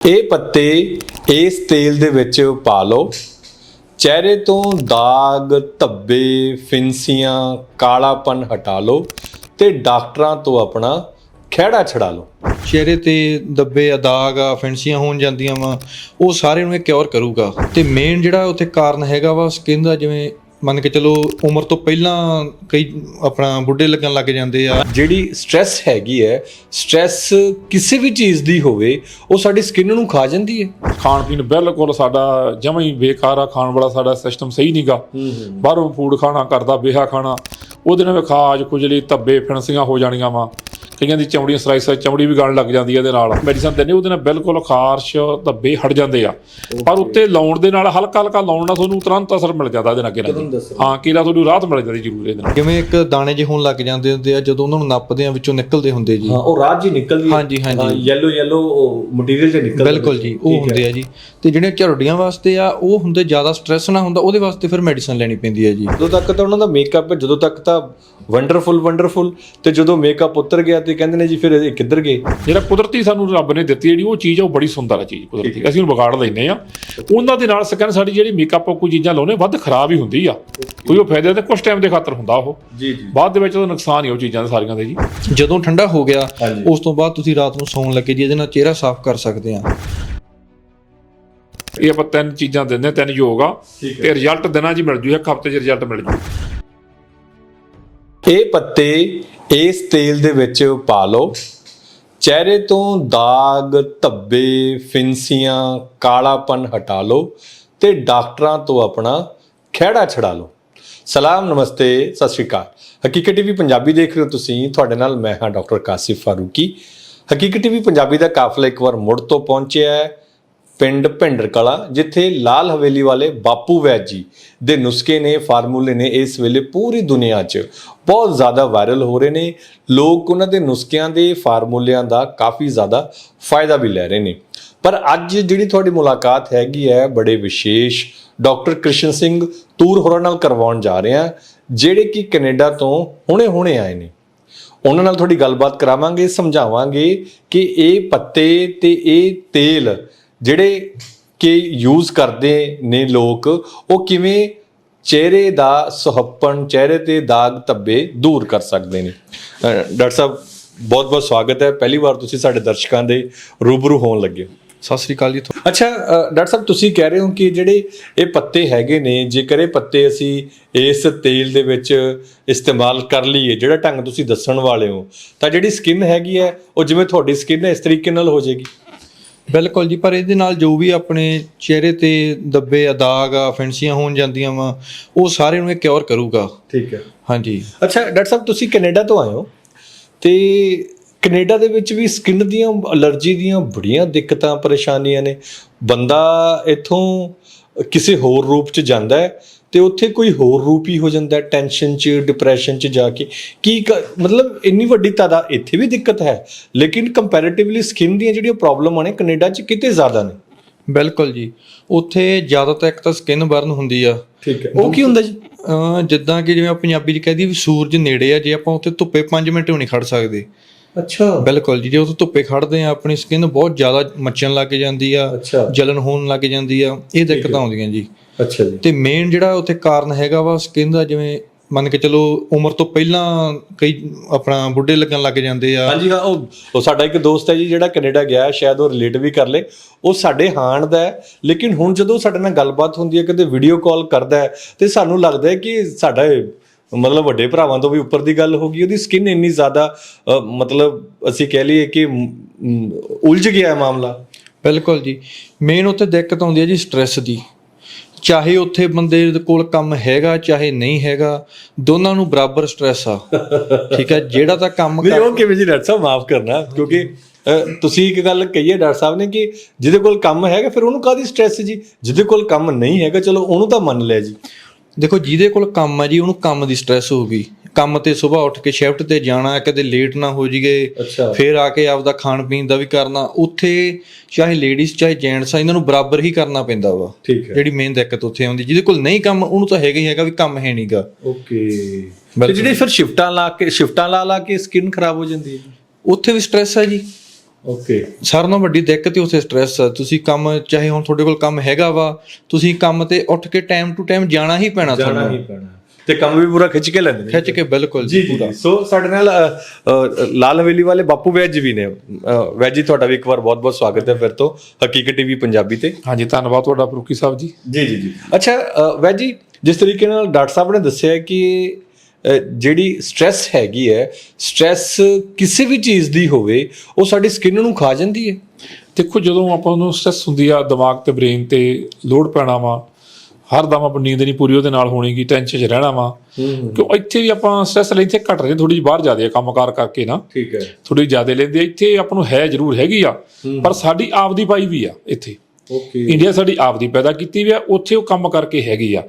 ਇਹ ਪੱਤੇ ਇਸ ਤੇਲ ਦੇ ਵਿੱਚ ਪਾ ਲਓ। ਚਿਹਰੇ ਤੋਂ ਦਾਗ, ਧੱਬੇ, ਫਿੰਸੀਆਂ, ਕਾਲਾਪਨ ਹਟਾ ਲਓ ਤੇ ਡਾਕਟਰਾਂ ਤੋਂ ਆਪਣਾ ਖਹਿੜਾ ਛਡਾ ਲਓ। ਚਿਹਰੇ ਤੇ ਦੱਬੇ ਆ ਦਾਗ ਆ ਫਿੰਸੀਆਂ ਹੋਣ ਜਾਂਦੀਆਂ ਵਾ, ਉਹ ਸਾਰੇ ਨੂੰ ਇਹ ਕਿਉਰ ਕਰੂਗਾ। ਤੇ ਮੇਨ ਜਿਹੜਾ ਉੱਥੇ ਕਾਰਨ ਹੈਗਾ ਵਾ ਸਕਿਨ ਦਾ ਜਿਵੇਂ ਮੰਨ ਕੇ ਚਲੋ ਉਮਰ ਤੋਂ ਪਹਿਲਾਂ ਕਈ ਆਪਣਾ ਬੁੱਢੇ ਲੱਗਣ ਲੱਗ ਜਾਂਦੇ ਆ। ਜਿਹੜੀ ਸਟ੍ਰੈਸ ਹੈਗੀ ਹੈ ਸਟ੍ਰੈਸ ਕਿਸੇ ਵੀ ਚੀਜ਼ ਦੀ ਹੋਵੇ ਉਹ ਸਾਡੀ ਸਕਿਨ ਨੂੰ ਖਾ ਜਾਂਦੀ ਹੈ। ਖਾਣ ਪੀਣ ਬਿਲਕੁਲ ਸਾਡਾ ਜਮਾਂ ਹੀ ਬੇਕਾਰ ਆ ਖਾਣ ਵਾਲਾ ਸਾਡਾ ਸਿਸਟਮ ਸਹੀ ਨਹੀਂਗਾ ਬਾਹਰੋਂ ਫੂਡ ਖਾਣਾ ਕਰਦਾ ਬੇਹਾ ਖਾਣਾ ਉਹਦੇ ਨਾਲ ਖਾਜ ਕੁਜਲੀ ਧੱਬੇ ਫਿਣਸੀਆਂ ਹੋ ਜਾਣੀਆਂ ਵਾ। ਕਈਆਂ ਦੀ ਚਮੜੀਆਂ ਸਲਾਈਸ ਚਮੜੀ ਵੀ ਗਲਣ ਲੱਗ ਜਾਂਦੀ ਹੈ ਇਹਦੇ ਨਾਲ। ਮੈਡੀਸਨ ਦਿੰਦੇ ਉਹਦੇ ਨਾਲ ਬਿਲਕੁਲ ਖਾਰਸ਼ ਧੱਬੇ ਹਟ ਜਾਂਦੇ ਆ। ਪਰ ਉੱਤੇ ਲਾਉਣ ਦੇ ਨਾਲ ਹਲਕਾ ਹਲਕਾ ਲਾਉਣ ਨਾਲ ਤੁਹਾਨੂੰ ਤੁਰੰਤ ਅਸਰ ਮਿਲ ਜਾਂਦਾ ਇਹਦੇ ਨਾਲ ਨਾਲ। ਹਾਂ ਕੀਲਾ ਤੁਹਾਨੂੰ ਰਾਹਤ ਮਿਲ ਜਾਂਦੀ ਜ਼ਰੂਰ ਇਹਦੇ ਨਾਲ। ਜਿਵੇਂ ਇੱਕ ਦਾਣੇ ਜਿਹੇ ਹੋਣ ਲੱਗ ਜਾਂਦੇ ਹੁੰਦੇ ਆ ਜਦੋਂ ਉਹਨਾਂ ਨੂੰ ਨੱਪਦੇ ਆ ਵਿੱਚੋਂ ਨਿਕਲਦੇ ਹੁੰਦੇ ਜੀ। ਹਾਂ ਉਹ ਰਾਜ ਜੀ ਨਿਕਲਦੀ ਹਾਂਜੀ, ਹਾਂਜੀ। ਯੈਲੋ ਯੈਲੋ ਮਟੀਰੀਅਲ ਚ ਨਿਕਲਦਾ ਬਿਲਕੁਲ ਜੀ ਉਹ ਹੁੰਦੇ ਆ ਜੀ। ਤੇ ਜਿਹੜੇ ਝਰੜੀਆਂ ਵਾਸਤੇ ਆ ਉਹ ਹੁੰਦੇ ਜ਼ਿਆਦਾ ਸਟ੍ਰੈਸ ਨਾ ਹੁੰਦਾ ਉਹਦੇ ਵਾਸਤੇ ਫਿਰ ਮੈਡੀਸਨ ਲੈਣੀ ਪੈਂਦੀ ਹੈ ਜੀ। ਜਦੋਂ ਤੱਕ ਤਾਂ ਉਹਨਾਂ ਦਾ ਮੇਕਅਪ ਜਦੋਂ ਤੱਕ ਤਾਂ ਵੰਡਰਫੁਲ ਵੰਡਰਫੁਲ ਤੇ ਜਦੋਂ ਮੇਕਅਪ ਉਤਰ ਗਿਆ ਤੇ ਕਹਿੰਦੇ ਨੇ ਜੀ ਫਿਰ ਇਹ ਕਿੱਧਰ ਗਏ? ਜਿਹੜਾ ਕੁਦਰਤੀ ਸਾਨੂੰ ਰੱਬ ਨੇ ਦਿੱਤੀ ਜਿਹੜੀ ਉਹ ਚੀਜ਼ ਆ ਉਹ ਬੜੀ ਸੁੰਦਰ ਆ ਚੀਜ਼ ਕੁਦਰਤੀ। ਅਸੀਂ ਉਹਨੂੰ ਵਿਗਾੜ ਲੈਂਦੇ ਆ ਉਹਨਾਂ ਦੇ ਨਾਲ ਸਕਿਨ ਸਾਡੀ ਜਿਹੜੀ ਮੇਕਅਪ ਕੋਈ ਚੀਜ਼ਾਂ ਲਾਉਨੇ ਵੱਧ ਖਰਾਬ ਹੀ ਹੁੰਦੀ ਆ। ਕੋਈ ਉਹ ਫਾਇਦੇ ਤੇ ਕੁਝ ਟਾਈਮ ਦੇ ਖਾਤਰ ਹੁੰਦਾ ਉਹ। ਜੀ ਜੀ। ਬਾਅਦ ਦੇ ਵਿੱਚ ਉਹ ਨੁਕਸਾਨ ਹੀ ਉਹ ਚੀਜ਼ਾਂ ਦੇ ਸਾਰੀਆਂ ਦੇ ਜੀ। ਜਦੋਂ ਠੰਡਾ ਹੋ ਗਿਆ। ਉਸ ਤੋਂ ਬਾਅਦ ਤੁਸੀਂ ਰਾਤ ਨੂੰ ਸੌਣ ਲੱਗੇ ਜੀ ਇਹਦੇ ਨਾਲ ਚਿਹਰਾ ਸਾਫ਼ ਕਰ ਸਕਦੇ ਆ ਇਹ ਆਪਾਂ ਤਿੰਨ ਚੀਜ਼ਾਂ ਦਿੰਦੇ ਤਿੰਨ ਯੋਗ ਆ। ਤੇ ਰਿਜ਼ਲਟ ਦਿਨਾਂ 'ਚ ਹੀ ਮਿਲ ਜੂ ਇੱਕ ਹਫ਼ਤੇ 'ਚ ਰਿਜ਼ਲਟ ਮਿਲ ਜੂ। ਇਹ ਪੱਤੇ ਇਸ ਤੇਲ ਦੇ ਵਿੱਚ ਪਾ ਲਓ। ਚਿਹਰੇ ਤੋਂ ਦਾਗ, ਧੱਬੇ, ਫਿੰਸੀਆਂ, ਕਾਲਾਪਨ ਹਟਾ ਲਓ ਤੇ ਡਾਕਟਰਾਂ ਤੋਂ ਆਪਣਾ ਖਹਿੜਾ ਛਡਾ ਲਓ। ਸਲਾਮ, ਨਮਸਤੇ, ਸਤਿ ਸ਼੍ਰੀ ਅਕਾਲ। ਹਕੀਕਤ ਟੀਵੀ ਪੰਜਾਬੀ ਦੇਖ ਰਹੇ ਹੋ ਤੁਸੀਂ। ਤੁਹਾਡੇ ਨਾਲ ਮੈਂ ਹਾਂ ਡਾਕਟਰ ਕਾਸਿਫ ਫਾਰੂਕੀ। ਹਕੀਕਤ ਟੀਵੀ ਪੰਜਾਬੀ ਦਾ ਕਾਫਲਾ ਇੱਕ ਵਾਰ ਮੁੜ ਤੋਂ ਪਹੁੰਚਿਆ ਹੈ। ਪਿੰਡ ਭਿੰਡਰ ਕਲਾ ਜਿੱਥੇ ਲਾਲ ਹਵੇਲੀ ਵਾਲੇ ਬਾਪੂ ਵੈਦ ਜੀ ਦੇ ਨੁਸਖੇ ਨੇ, ਫਾਰਮੂਲੇ ਨੇ ਇਸ ਵੇਲੇ ਪੂਰੀ ਦੁਨੀਆ 'ਚ ਬਹੁਤ ਜ਼ਿਆਦਾ ਵਾਇਰਲ ਹੋ ਰਹੇ ਨੇ। ਲੋਕ ਉਹਨਾਂ ਦੇ ਨੁਸਖਿਆਂ ਦੇ ਫਾਰਮੂਲਿਆਂ ਦਾ ਕਾਫੀ ਜ਼ਿਆਦਾ ਫਾਇਦਾ ਵੀ ਲੈ ਰਹੇ ਨੇ। ਪਰ ਅੱਜ ਜਿਹੜੀ ਤੁਹਾਡੀ ਮੁਲਾਕਾਤ ਹੈਗੀ ਹੈ, ਬੜੇ ਵਿਸ਼ੇਸ਼ ਡਾਕਟਰ ਕ੍ਰਿਸ਼ਨ ਸਿੰਘ ਤੂਰ ਹੋਰਾਂ ਨਾਲ ਕਰਵਾਉਣ ਜਾ ਰਹੇ ਹਾਂ, ਜਿਹੜੇ ਕਿ ਕੈਨੇਡਾ ਤੋਂ ਹੁਣੇ-ਹੁਣੇ ਆਏ ਨੇ। ਉਹਨਾਂ ਨਾਲ ਤੁਹਾਡੀ ਗੱਲਬਾਤ ਕਰਾਵਾਂਗੇ, ਸਮਝਾਵਾਂਗੇ ਕਿ ਇਹ ਪੱਤੇ ਤੇ ਇਹ ਤੇਲ ਜਿਹੜੇ ਕਿ ਯੂਜ਼ ਕਰਦੇ ਨੇ ਲੋਕ ਉਹ ਕਿਵੇਂ ਚਿਹਰੇ ਦਾ ਸੁਹੱਪਣ ਚਿਹਰੇ ਤੇ ਦਾਗ ਧੱਬੇ ਦੂਰ ਕਰ ਸਕਦੇ ਨੇ ਡਾਕਟਰ ਸਾਹਿਬ ਬਹੁਤ ਬਹੁਤ ਸਵਾਗਤ ਹੈ ਪਹਿਲੀ ਵਾਰ ਤੁਸੀਂ ਸਾਡੇ ਦਰਸ਼ਕਾਂ ਦੇ ਰੂਬਰੂ ਹੋਣ ਲੱਗੇ। ਸਤਿ ਸ੍ਰੀ ਅਕਾਲ ਜੀ। ਅੱਛਾ ਡਾਕਟਰ ਸਾਹਿਬ ਤੁਸੀਂ ਕਹਿ ਰਹੇ ਹੋ ਕਿ ਜਿਹੜੇ ਇਹ ਪੱਤੇ ਹੈਗੇ ਨੇ ਜੇਕਰ ਇਹ ਪੱਤੇ ਅਸੀਂ ਇਸ ਤੇਲ ਦੇ ਵਿੱਚ ਇਸਤੇਮਾਲ ਕਰ ਲਈਏ ਜਿਹੜਾ ਢੰਗ ਤੁਸੀਂ ਦੱਸਣ ਵਾਲੇ ਹੋ ਤਾਂ ਜਿਹੜੀ ਸਕਿਨ ਹੈਗੀ ਹੈ ਉਹ ਜਿਵੇਂ ਤੁਹਾਡੀ ਸਕਿਨ ਹੈ ਇਸ ਤਰੀਕੇ ਨਾਲ ਹੋ ਜਾਏਗੀ ਬਿਲਕੁਲ ਜੀ ਪਰ ਇਹਦੇ ਨਾਲ ਜੋ ਵੀ ਆਪਣੇ ਚਿਹਰੇ ਤੇ ਦੱਬੇ ਆ ਦਾਗ ਆ ਫਿੰਸੀਆਂ ਹੋਣ ਜਾਂਦੀਆਂ ਵਾ ਉਹ ਸਾਰੇ ਨੂੰ ਇਹ ਕਿਉਰ ਕਰੂਗਾ। ਠੀਕ ਹੈ। ਹਾਂਜੀ। ਅੱਛਾ ਡਾਕਟਰ ਸਾਹਿਬ ਤੁਸੀਂ ਕੈਨੇਡਾ ਤੋਂ ਆਏ ਹੋ ਤੇ ਕੈਨੇਡਾ ਦੇ ਵਿੱਚ ਵੀ ਸਕਿਨ ਦੀਆਂ ਅਲਰਜੀ ਦੀਆਂ ਬੜੀਆਂ ਦਿੱਕਤਾਂ ਪਰੇਸ਼ਾਨੀਆਂ ਨੇ। ਬੰਦਾ ਇੱਥੋਂ ਕਿਸੇ ਹੋਰ ਰੂਪ ਚ ਜਾਂਦਾ ਹੈ ਤੇ ਉੱਥੇ ਕੋਈ ਹੋਰ ਰੂਪ ਹੀ ਹੋ ਜਾਂਦਾ ਟੈਨਸ਼ਨ ਚ ਡਿਪਰੈਸ਼ਨ ਚ ਜਾ ਕੇ। ਕੀ ਮਤਲਬ ਇੰਨੀ ਵੱਡੀ ਤਾਦਾਦ ਇੱਥੇ ਵੀ ਦਿੱਕਤ ਹੈ ਲੇਕਿਨ ਕੰਪੈਰੀਟਿਵਲੀ ਸਕਿਨ ਦੀਆਂ ਜਿਹੜੀਆਂ ਪ੍ਰੋਬਲਮਾਂ ਨੇ ਕੈਨੇਡਾ ਚ ਕਿਤੇ ਜ਼ਿਆਦਾ ਨੇ। ਬਿਲਕੁਲ ਜੀ। ਉੱਥੇ ਜ਼ਿਆਦਾਤਰ ਇੱਕ ਤਾਂ ਸਕਿਨ ਬਰਨ ਹੁੰਦੀ ਆ। ਠੀਕ ਹੈ। ਉਹ ਕੀ ਹੁੰਦਾ ਜੀ? ਜਿੱਦਾਂ ਕਿ ਜਿਵੇਂ ਪੰਜਾਬੀ 'ਚ ਕਹਦੀ ਵੀ ਸੂਰਜ ਨੇੜੇ ਆ ਜੇ ਆਪਾਂ ਉੱਥੇ ਧੁੱਪੇ 5 ਮਿੰਟ ਵੀ ਨਹੀਂ ਖੜ ਸਕਦੇ। ਅੱਛਾ। ਬਿਲਕੁਲ ਜੀ ਜੇ ਉੱਥੇ ਧੁੱਪੇ ਖੜਦੇ ਆ ਆਪਣੀ ਸਕਿਨ ਬਹੁਤ ਜ਼ਿਆਦਾ ਮੱਚਣ ਲੱਗ ਜਾਂਦੀ ਆ ਅੱਛਾ। ਜਲਨ ਹੋਣ ਲੱਗ ਜਾਂਦੀ ਆ ਇਹ ਦਿੱਕਤਾਂ ਆਉਂਦੀਆਂ ਜੀ। ਅੱਛਾ ਜੀ। ਤੇ ਮੇਨ ਜਿਹੜਾ ਉੱਥੇ ਕਾਰਨ ਹੈਗਾ ਵਾ ਸਕਿਨ ਦਾ ਜਿਵੇਂ ਮੰਨ ਕੇ ਚਲੋ ਉਮਰ ਤੋਂ ਪਹਿਲਾਂ ਕਈ ਆਪਣਾ ਬੁੱਢੇ ਲੱਗਣ ਲੱਗ ਜਾਂਦੇ ਆ। ਹਾਂਜੀ ਹਾਂ ਉਹ ਉਹ ਸਾਡਾ ਇੱਕ ਦੋਸਤ ਹੈ ਜੀ ਜਿਹੜਾ ਕੈਨੇਡਾ ਗਿਆ ਹੈ, ਸ਼ਾਇਦ ਉਹ ਰਿਲੇਟ ਵੀ ਕਰ ਲੇ। ਉਹ ਸਾਡੇ ਹਾਣ ਦਾ ਹੈ ਲੇਕਿਨ ਹੁਣ ਜਦੋਂ ਸਾਡੇ ਨਾਲ ਗੱਲਬਾਤ ਹੁੰਦੀ ਹੈ ਕਦੇ ਵੀਡੀਓ ਕਾਲ ਕਰਦਾ ਹੈ ਤੇ ਸਾਨੂੰ ਲੱਗਦਾ ਹੈ ਕਿ ਸਾਡਾ ਇਹ ਮਤਲਬ ਵੱਡੇ ਭਰਾਵਾਂ ਤੋਂ ਵੀ ਉੱਪਰ ਦੀ ਗੱਲ ਹੋ ਗਈ ਉਹਦੀ ਸਕਿਨ ਇੰਨੀ ਜ਼ਿਆਦਾ ਅ, ਮਤਲਬ ਅਸੀਂ ਕਹਿ ਲਈਏ ਕਿ ਮ, ਮ, ਉਲਝ ਗਿਆ ਹੈ ਮਾਮਲਾ। ਬਿਲਕੁਲ ਜੀ। ਮੇਨ ਉੱਥੇ ਦਿੱਕਤ ਆਉਂਦੀ ਹੈ ਜੀ ਸਟ੍ਰੈਸ ਦੀ। ਚਾਹੇ ਉੱਥੇ ਬੰਦੇ ਦੇ ਕੋਲ ਕੰਮ ਹੈਗਾ ਚਾਹੇ ਨਹੀਂ ਹੈਗਾ ਦੋਨਾਂ ਨੂੰ ਬਰਾਬਰ ਸਟ੍ਰੈਸ ਆ। ਠੀਕ ਹੈ ਜਿਹੜਾ ਤਾਂ ਕੰਮ ਨਹੀਂ ਉਹ ਕਿਵੇਂ ਜੀ ਡਾਕਟਰ ਸਾਹਿਬ ਮਾਫ ਕਰਨਾ ਕਿਉਂਕਿ ਅ, ਤੁਸੀਂ ਇੱਕ ਗੱਲ ਕਹੀ ਹੈ ਡਾਕਟਰ ਸਾਹਿਬ ਨੇ ਕਿ ਜਿਹਦੇ ਕੋਲ ਕੰਮ ਹੈਗਾ ਫਿਰ ਉਹਨੂੰ ਕਾਦੀ ਸਟ੍ਰੈਸ ਜੀ? ਜਿਹਦੇ ਕੋਲ ਕੰਮ ਨਹੀਂ ਹੈਗਾ ਚਲੋ ਉਹਨੂੰ ਤਾਂ ਮੰਨ ਲਿਆ ਜੀ। ਦੇਖੋ ਜਿਹਦੇ ਕੋਲ ਕੰਮ ਆ ਜੀ ਉਹਨੂੰ ਕੰਮ ਦੀ ਸਟ੍ਰੈਸ ਹੋਊਗੀ ਕੰਮ ਤੇ ਸਵੇਰ ਉੱਠ ਕੇ ਸ਼ਿਫਟ ਤੇ ਜਾਣਾ ਕਦੇ ਲੇਟ ਨਾ ਹੋ ਜੀਗੇ ਫਿਰ ਆ ਕੇ ਆਪਦਾ ਖਾਣ ਪੀਣ ਦਾ ਵੀ ਕਰਨਾ ਉੱਥੇ ਚਾਹੇ ਲੇਡੀਜ਼ ਚਾਹੇ ਜੈਂਟਸ ਆ ਇਹਨਾਂ ਨੂੰ ਬਰਾਬਰ ਹੀ ਕਰਨਾ ਪੈਂਦਾ ਵਾ। ਹੈ। ਜਿਹੜੀ ਮੇਨ ਦਿੱਕਤ ਉੱਥੇ ਆਉਂਦੀ ਜਿਹਦੇ ਕੋਲ ਨਹੀਂ ਕੰਮ ਉਹਨੂੰ ਤਾਂ ਹੈਗਾ ਹੀ ਹੈਗਾ ਵੀ ਕੰਮ ਹੈ ਨਹੀਂਗਾ। ਓਕੇ ਤੇ ਜਿਹੜੇ ਫਿਰ ਸ਼ਿਫਟਾਂ ਲਾ ਕੇ ਸ਼ਿਫਟਾਂ ਲਾ ਲਾ ਕੇ ਸਕਿਨ ਖਰਾਬ ਹੋ ਜਾਂਦੀ ਹੈ। ਉੱਥੇ ਵੀ ਸਟ੍ਰੈਸ ਆ ਜੀ। ਓਕੇ ਸਾਰਿਆਂ ਨਾਲੋਂ ਵੱਡੀ ਦਿੱਕਤ ਹੀ ਉੱਥੇ ਸਟ੍ਰੈਸ ਆ। ਤੁਸੀਂ ਕੰਮ ਚਾਹੇ ਹੁਣ ਤੁਹਾਡੇ ਕੋਲ ਕੰਮ ਹੈਗਾ ਵਾ ਤੁਸੀਂ ਕੰਮ ਤੇ ਉੱਠ ਕੇ ਟਾਈਮ ਟੂ ਟਾਈਮ ਜਾਣਾ ਹੀ ਪੈਣਾ ਜਾਣਾ ਤੁਹਾਨੂੰ। ਹੀ ਪੈਣਾ। ਤੇ ਕੰਮ ਵੀ ਪੂਰਾ ਖਿੱਚ ਕੇ ਲੈਂਦੇ ਨੇ। ਖਿੱਚ ਕੇ ਬਿਲਕੁਲ ਜੀ ਜੀ। ਸੋ ਸਾਡੇ ਨਾਲ ਲਾਲ ਹਵੇਲੀ ਵਾਲੇ ਬਾਪੂ ਵੈਜ ਵੀ ਨੇ। ਵੈਜ ਜੀ ਤੁਹਾਡਾ ਵੀ ਇੱਕ ਵਾਰ ਬਹੁਤ-ਬਹੁਤ ਸਵਾਗਤ ਹੈ ਫਿਰ ਤੋਂ ਹਕੀਕਤ ਟੀਵੀ ਪੰਜਾਬੀ ਤੇ। ਹਾਂਜੀ ਧੰਨਵਾਦ ਤੁਹਾਡਾ ਫਰੂਕੀ ਸਾਹਿਬ ਜੀ। ਜੀ ਜੀ ਜੀ। ਅੱਛਾ ਵੈਜ ਜੀ ਜਿਸ ਤਰੀਕੇ ਨਾਲ ਡਾਕਟਰ ਸਾਹਿਬ ਨੇ ਦੱਸਿਆ ਕਿ ਜਿਹੜੀ ਸਟ੍ਰੈਸ ਹੈਗੀ ਹੈ ਸਟ੍ਰੈਸ ਕਿਸੇ ਵੀ ਚੀਜ਼ ਦੀ ਹੋਵੇ ਉਹ ਸਾਡੀ ਸਕਿਨ ਨੂੰ ਖਾ ਜਾਂਦੀ ਹੈ। ਦੇਖੋ ਜਦੋਂ ਆਪਾਂ ਨੂੰ ਸਟ੍ਰੈਸ ਹੁੰਦੀ ਆ ਦਿਮਾਗ ਤੇ ਬ੍ਰੇਨ ਤੇ ਲੋਡ ਪੈਣਾ ਵਾ ਹਰ ਦਮ ਆਪਣੀ ਨੀਂਦ ਨਹੀਂ ਪੂਰੀ ਉਹਦੇ ਨਾਲ ਹੋਣੀਗੀ ਟੈਨਸ਼ਨ 'ਚ ਰਹਿਣਾ ਵਾ। ਕਿਉਂ? ਇੱਥੇ ਵੀ ਆਪਾਂ ਸਟ੍ਰੈਸ ਲੈਂਦੇ ਘਟ ਰਹੇ ਥੋੜੀ ਜਿਹੀ ਬਾਹਰ ਜਾਂਦੇ ਆ ਕੰਮਕਾਰ ਕਰਕੇ ਨਾ। ਠੀਕ ਹੈ। ਥੋੜੀ ਜ਼ਿਆਦਾ ਲੈਂਦੇ ਇੱਥੇ ਆਪਾਂ ਨੂੰ ਹੈ ਜ਼ਰੂਰ ਹੈਗੀ ਆ ਪਰ ਸਾਡੀ ਆਪ ਦੀ ਪਾਈ ਵੀ ਆ ਇੱਥੇ। ਇੰਡੀਆ ਸਾਡੀ ਆਪ ਦੀ ਪੈਦਾ ਕੀਤੀ ਵੀ ਆ ਉੱਥੇ ਉਹ ਕੰਮ ਕਰਕੇ ਹੈਗੀ ਆ।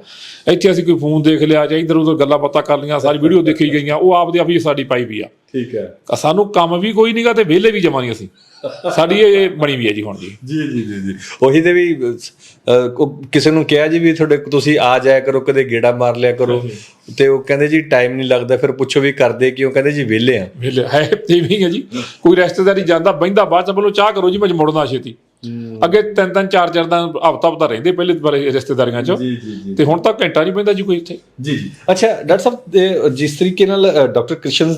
ਇੱਥੇ ਅਸੀਂ ਕੋਈ ਫੋਨ ਦੇਖ ਲਿਆ ਜਾਂ ਇਧਰ ਉਧਰ ਗੱਲਾਂ ਬਾਤਾਂ ਕਰ ਲੀਆਂ ਸਾਰੀ ਵੀਡੀਓ ਦੇਖੀ ਗਈਆਂ ਉਹ ਆਪ ਦੇ ਆਪ ਹੀ ਸਾਡੀ ਪਾਈ ਵੀ ਆ। ਠੀਕ ਹੈ। ਸਾਨੂੰ ਕੰਮ ਵੀ ਕੋਈ ਨਹੀਂਗਾ ਤੇ ਵਿਹਲੇ ਵੀ ਜਮਾ ਨਹੀਂ ਅਸੀਂ। ਸਾਡੀ ਇਹ ਬਣੀ ਵੀ ਹੈ ਜੀ ਹੁਣ ਜੀ। ਜੀ ਜੀ ਜੀ ਜੀ। ਉਹੀ ਤੇ ਵੀ ਕੋ- ਕਿਸੇ ਨੂੰ ਕਿਹਾ ਜੀ ਵੀ ਤੁਹਾਡੇ ਤੁਸੀਂ ਆ ਜਾਇਆ ਕਰੋ ਕਦੇ ਗੇੜਾ ਮਾਰ ਲਿਆ ਕਰੋ। ਤੇ ਉਹ ਕਹਿੰਦੇ ਜੀ ਟਾਈਮ ਨਹੀਂ ਲੱਗਦਾ ਫਿਰ ਪੁੱਛੋ ਵੀ ਕਰਦੇ ਕਿਉਂ? ਕਹਿੰਦੇ ਜੀ ਵਿਹਲੇ ਆ। ਵਿਹਲੇ ਹੈ ਤੇ ਵੀ ਹੈ ਜੀ। ਕੋਈ ਰਿਸ਼ਤੇਦਾਰੀ ਜਾਂਦਾ ਬਹਿੰਦਾ ਬਾਅਦ ਚ ਬੋਲੋ ਚਾਹ ਕਰੋ ਜੀ ਮੈਂ ਮੁੜਨਾ ਛੇਤੀ। ਅੱਗੇ ਤਿੰਨ ਤਿੰਨ ਚਾਰ ਚਾਰ ਦਿਨ ਹਫਤਾ ਹਫਤਾ ਰਹਿੰਦੇ ਪਹਿਲੇ ਬਾਰੇ ਰਿਸ਼ਤੇਦਾਰੀਆਂ ਚ। ਜੀ ਜੀ ਤੇ ਹੁਣ ਤਾਂ ਘੰਟਾ ਨਹੀਂ ਪੈਂਦਾ ਜੀ ਕੋਈ ਇੱਥੇ। ਜੀ ਜੀ। ਅੱਛਾ ਡਾਕਟਰ ਸਾਹਿਬ ਜਿਸ ਤਰੀਕੇ ਨਾਲ ਡਾਕਟਰ ਕ੍ਰਿਸ਼ਨ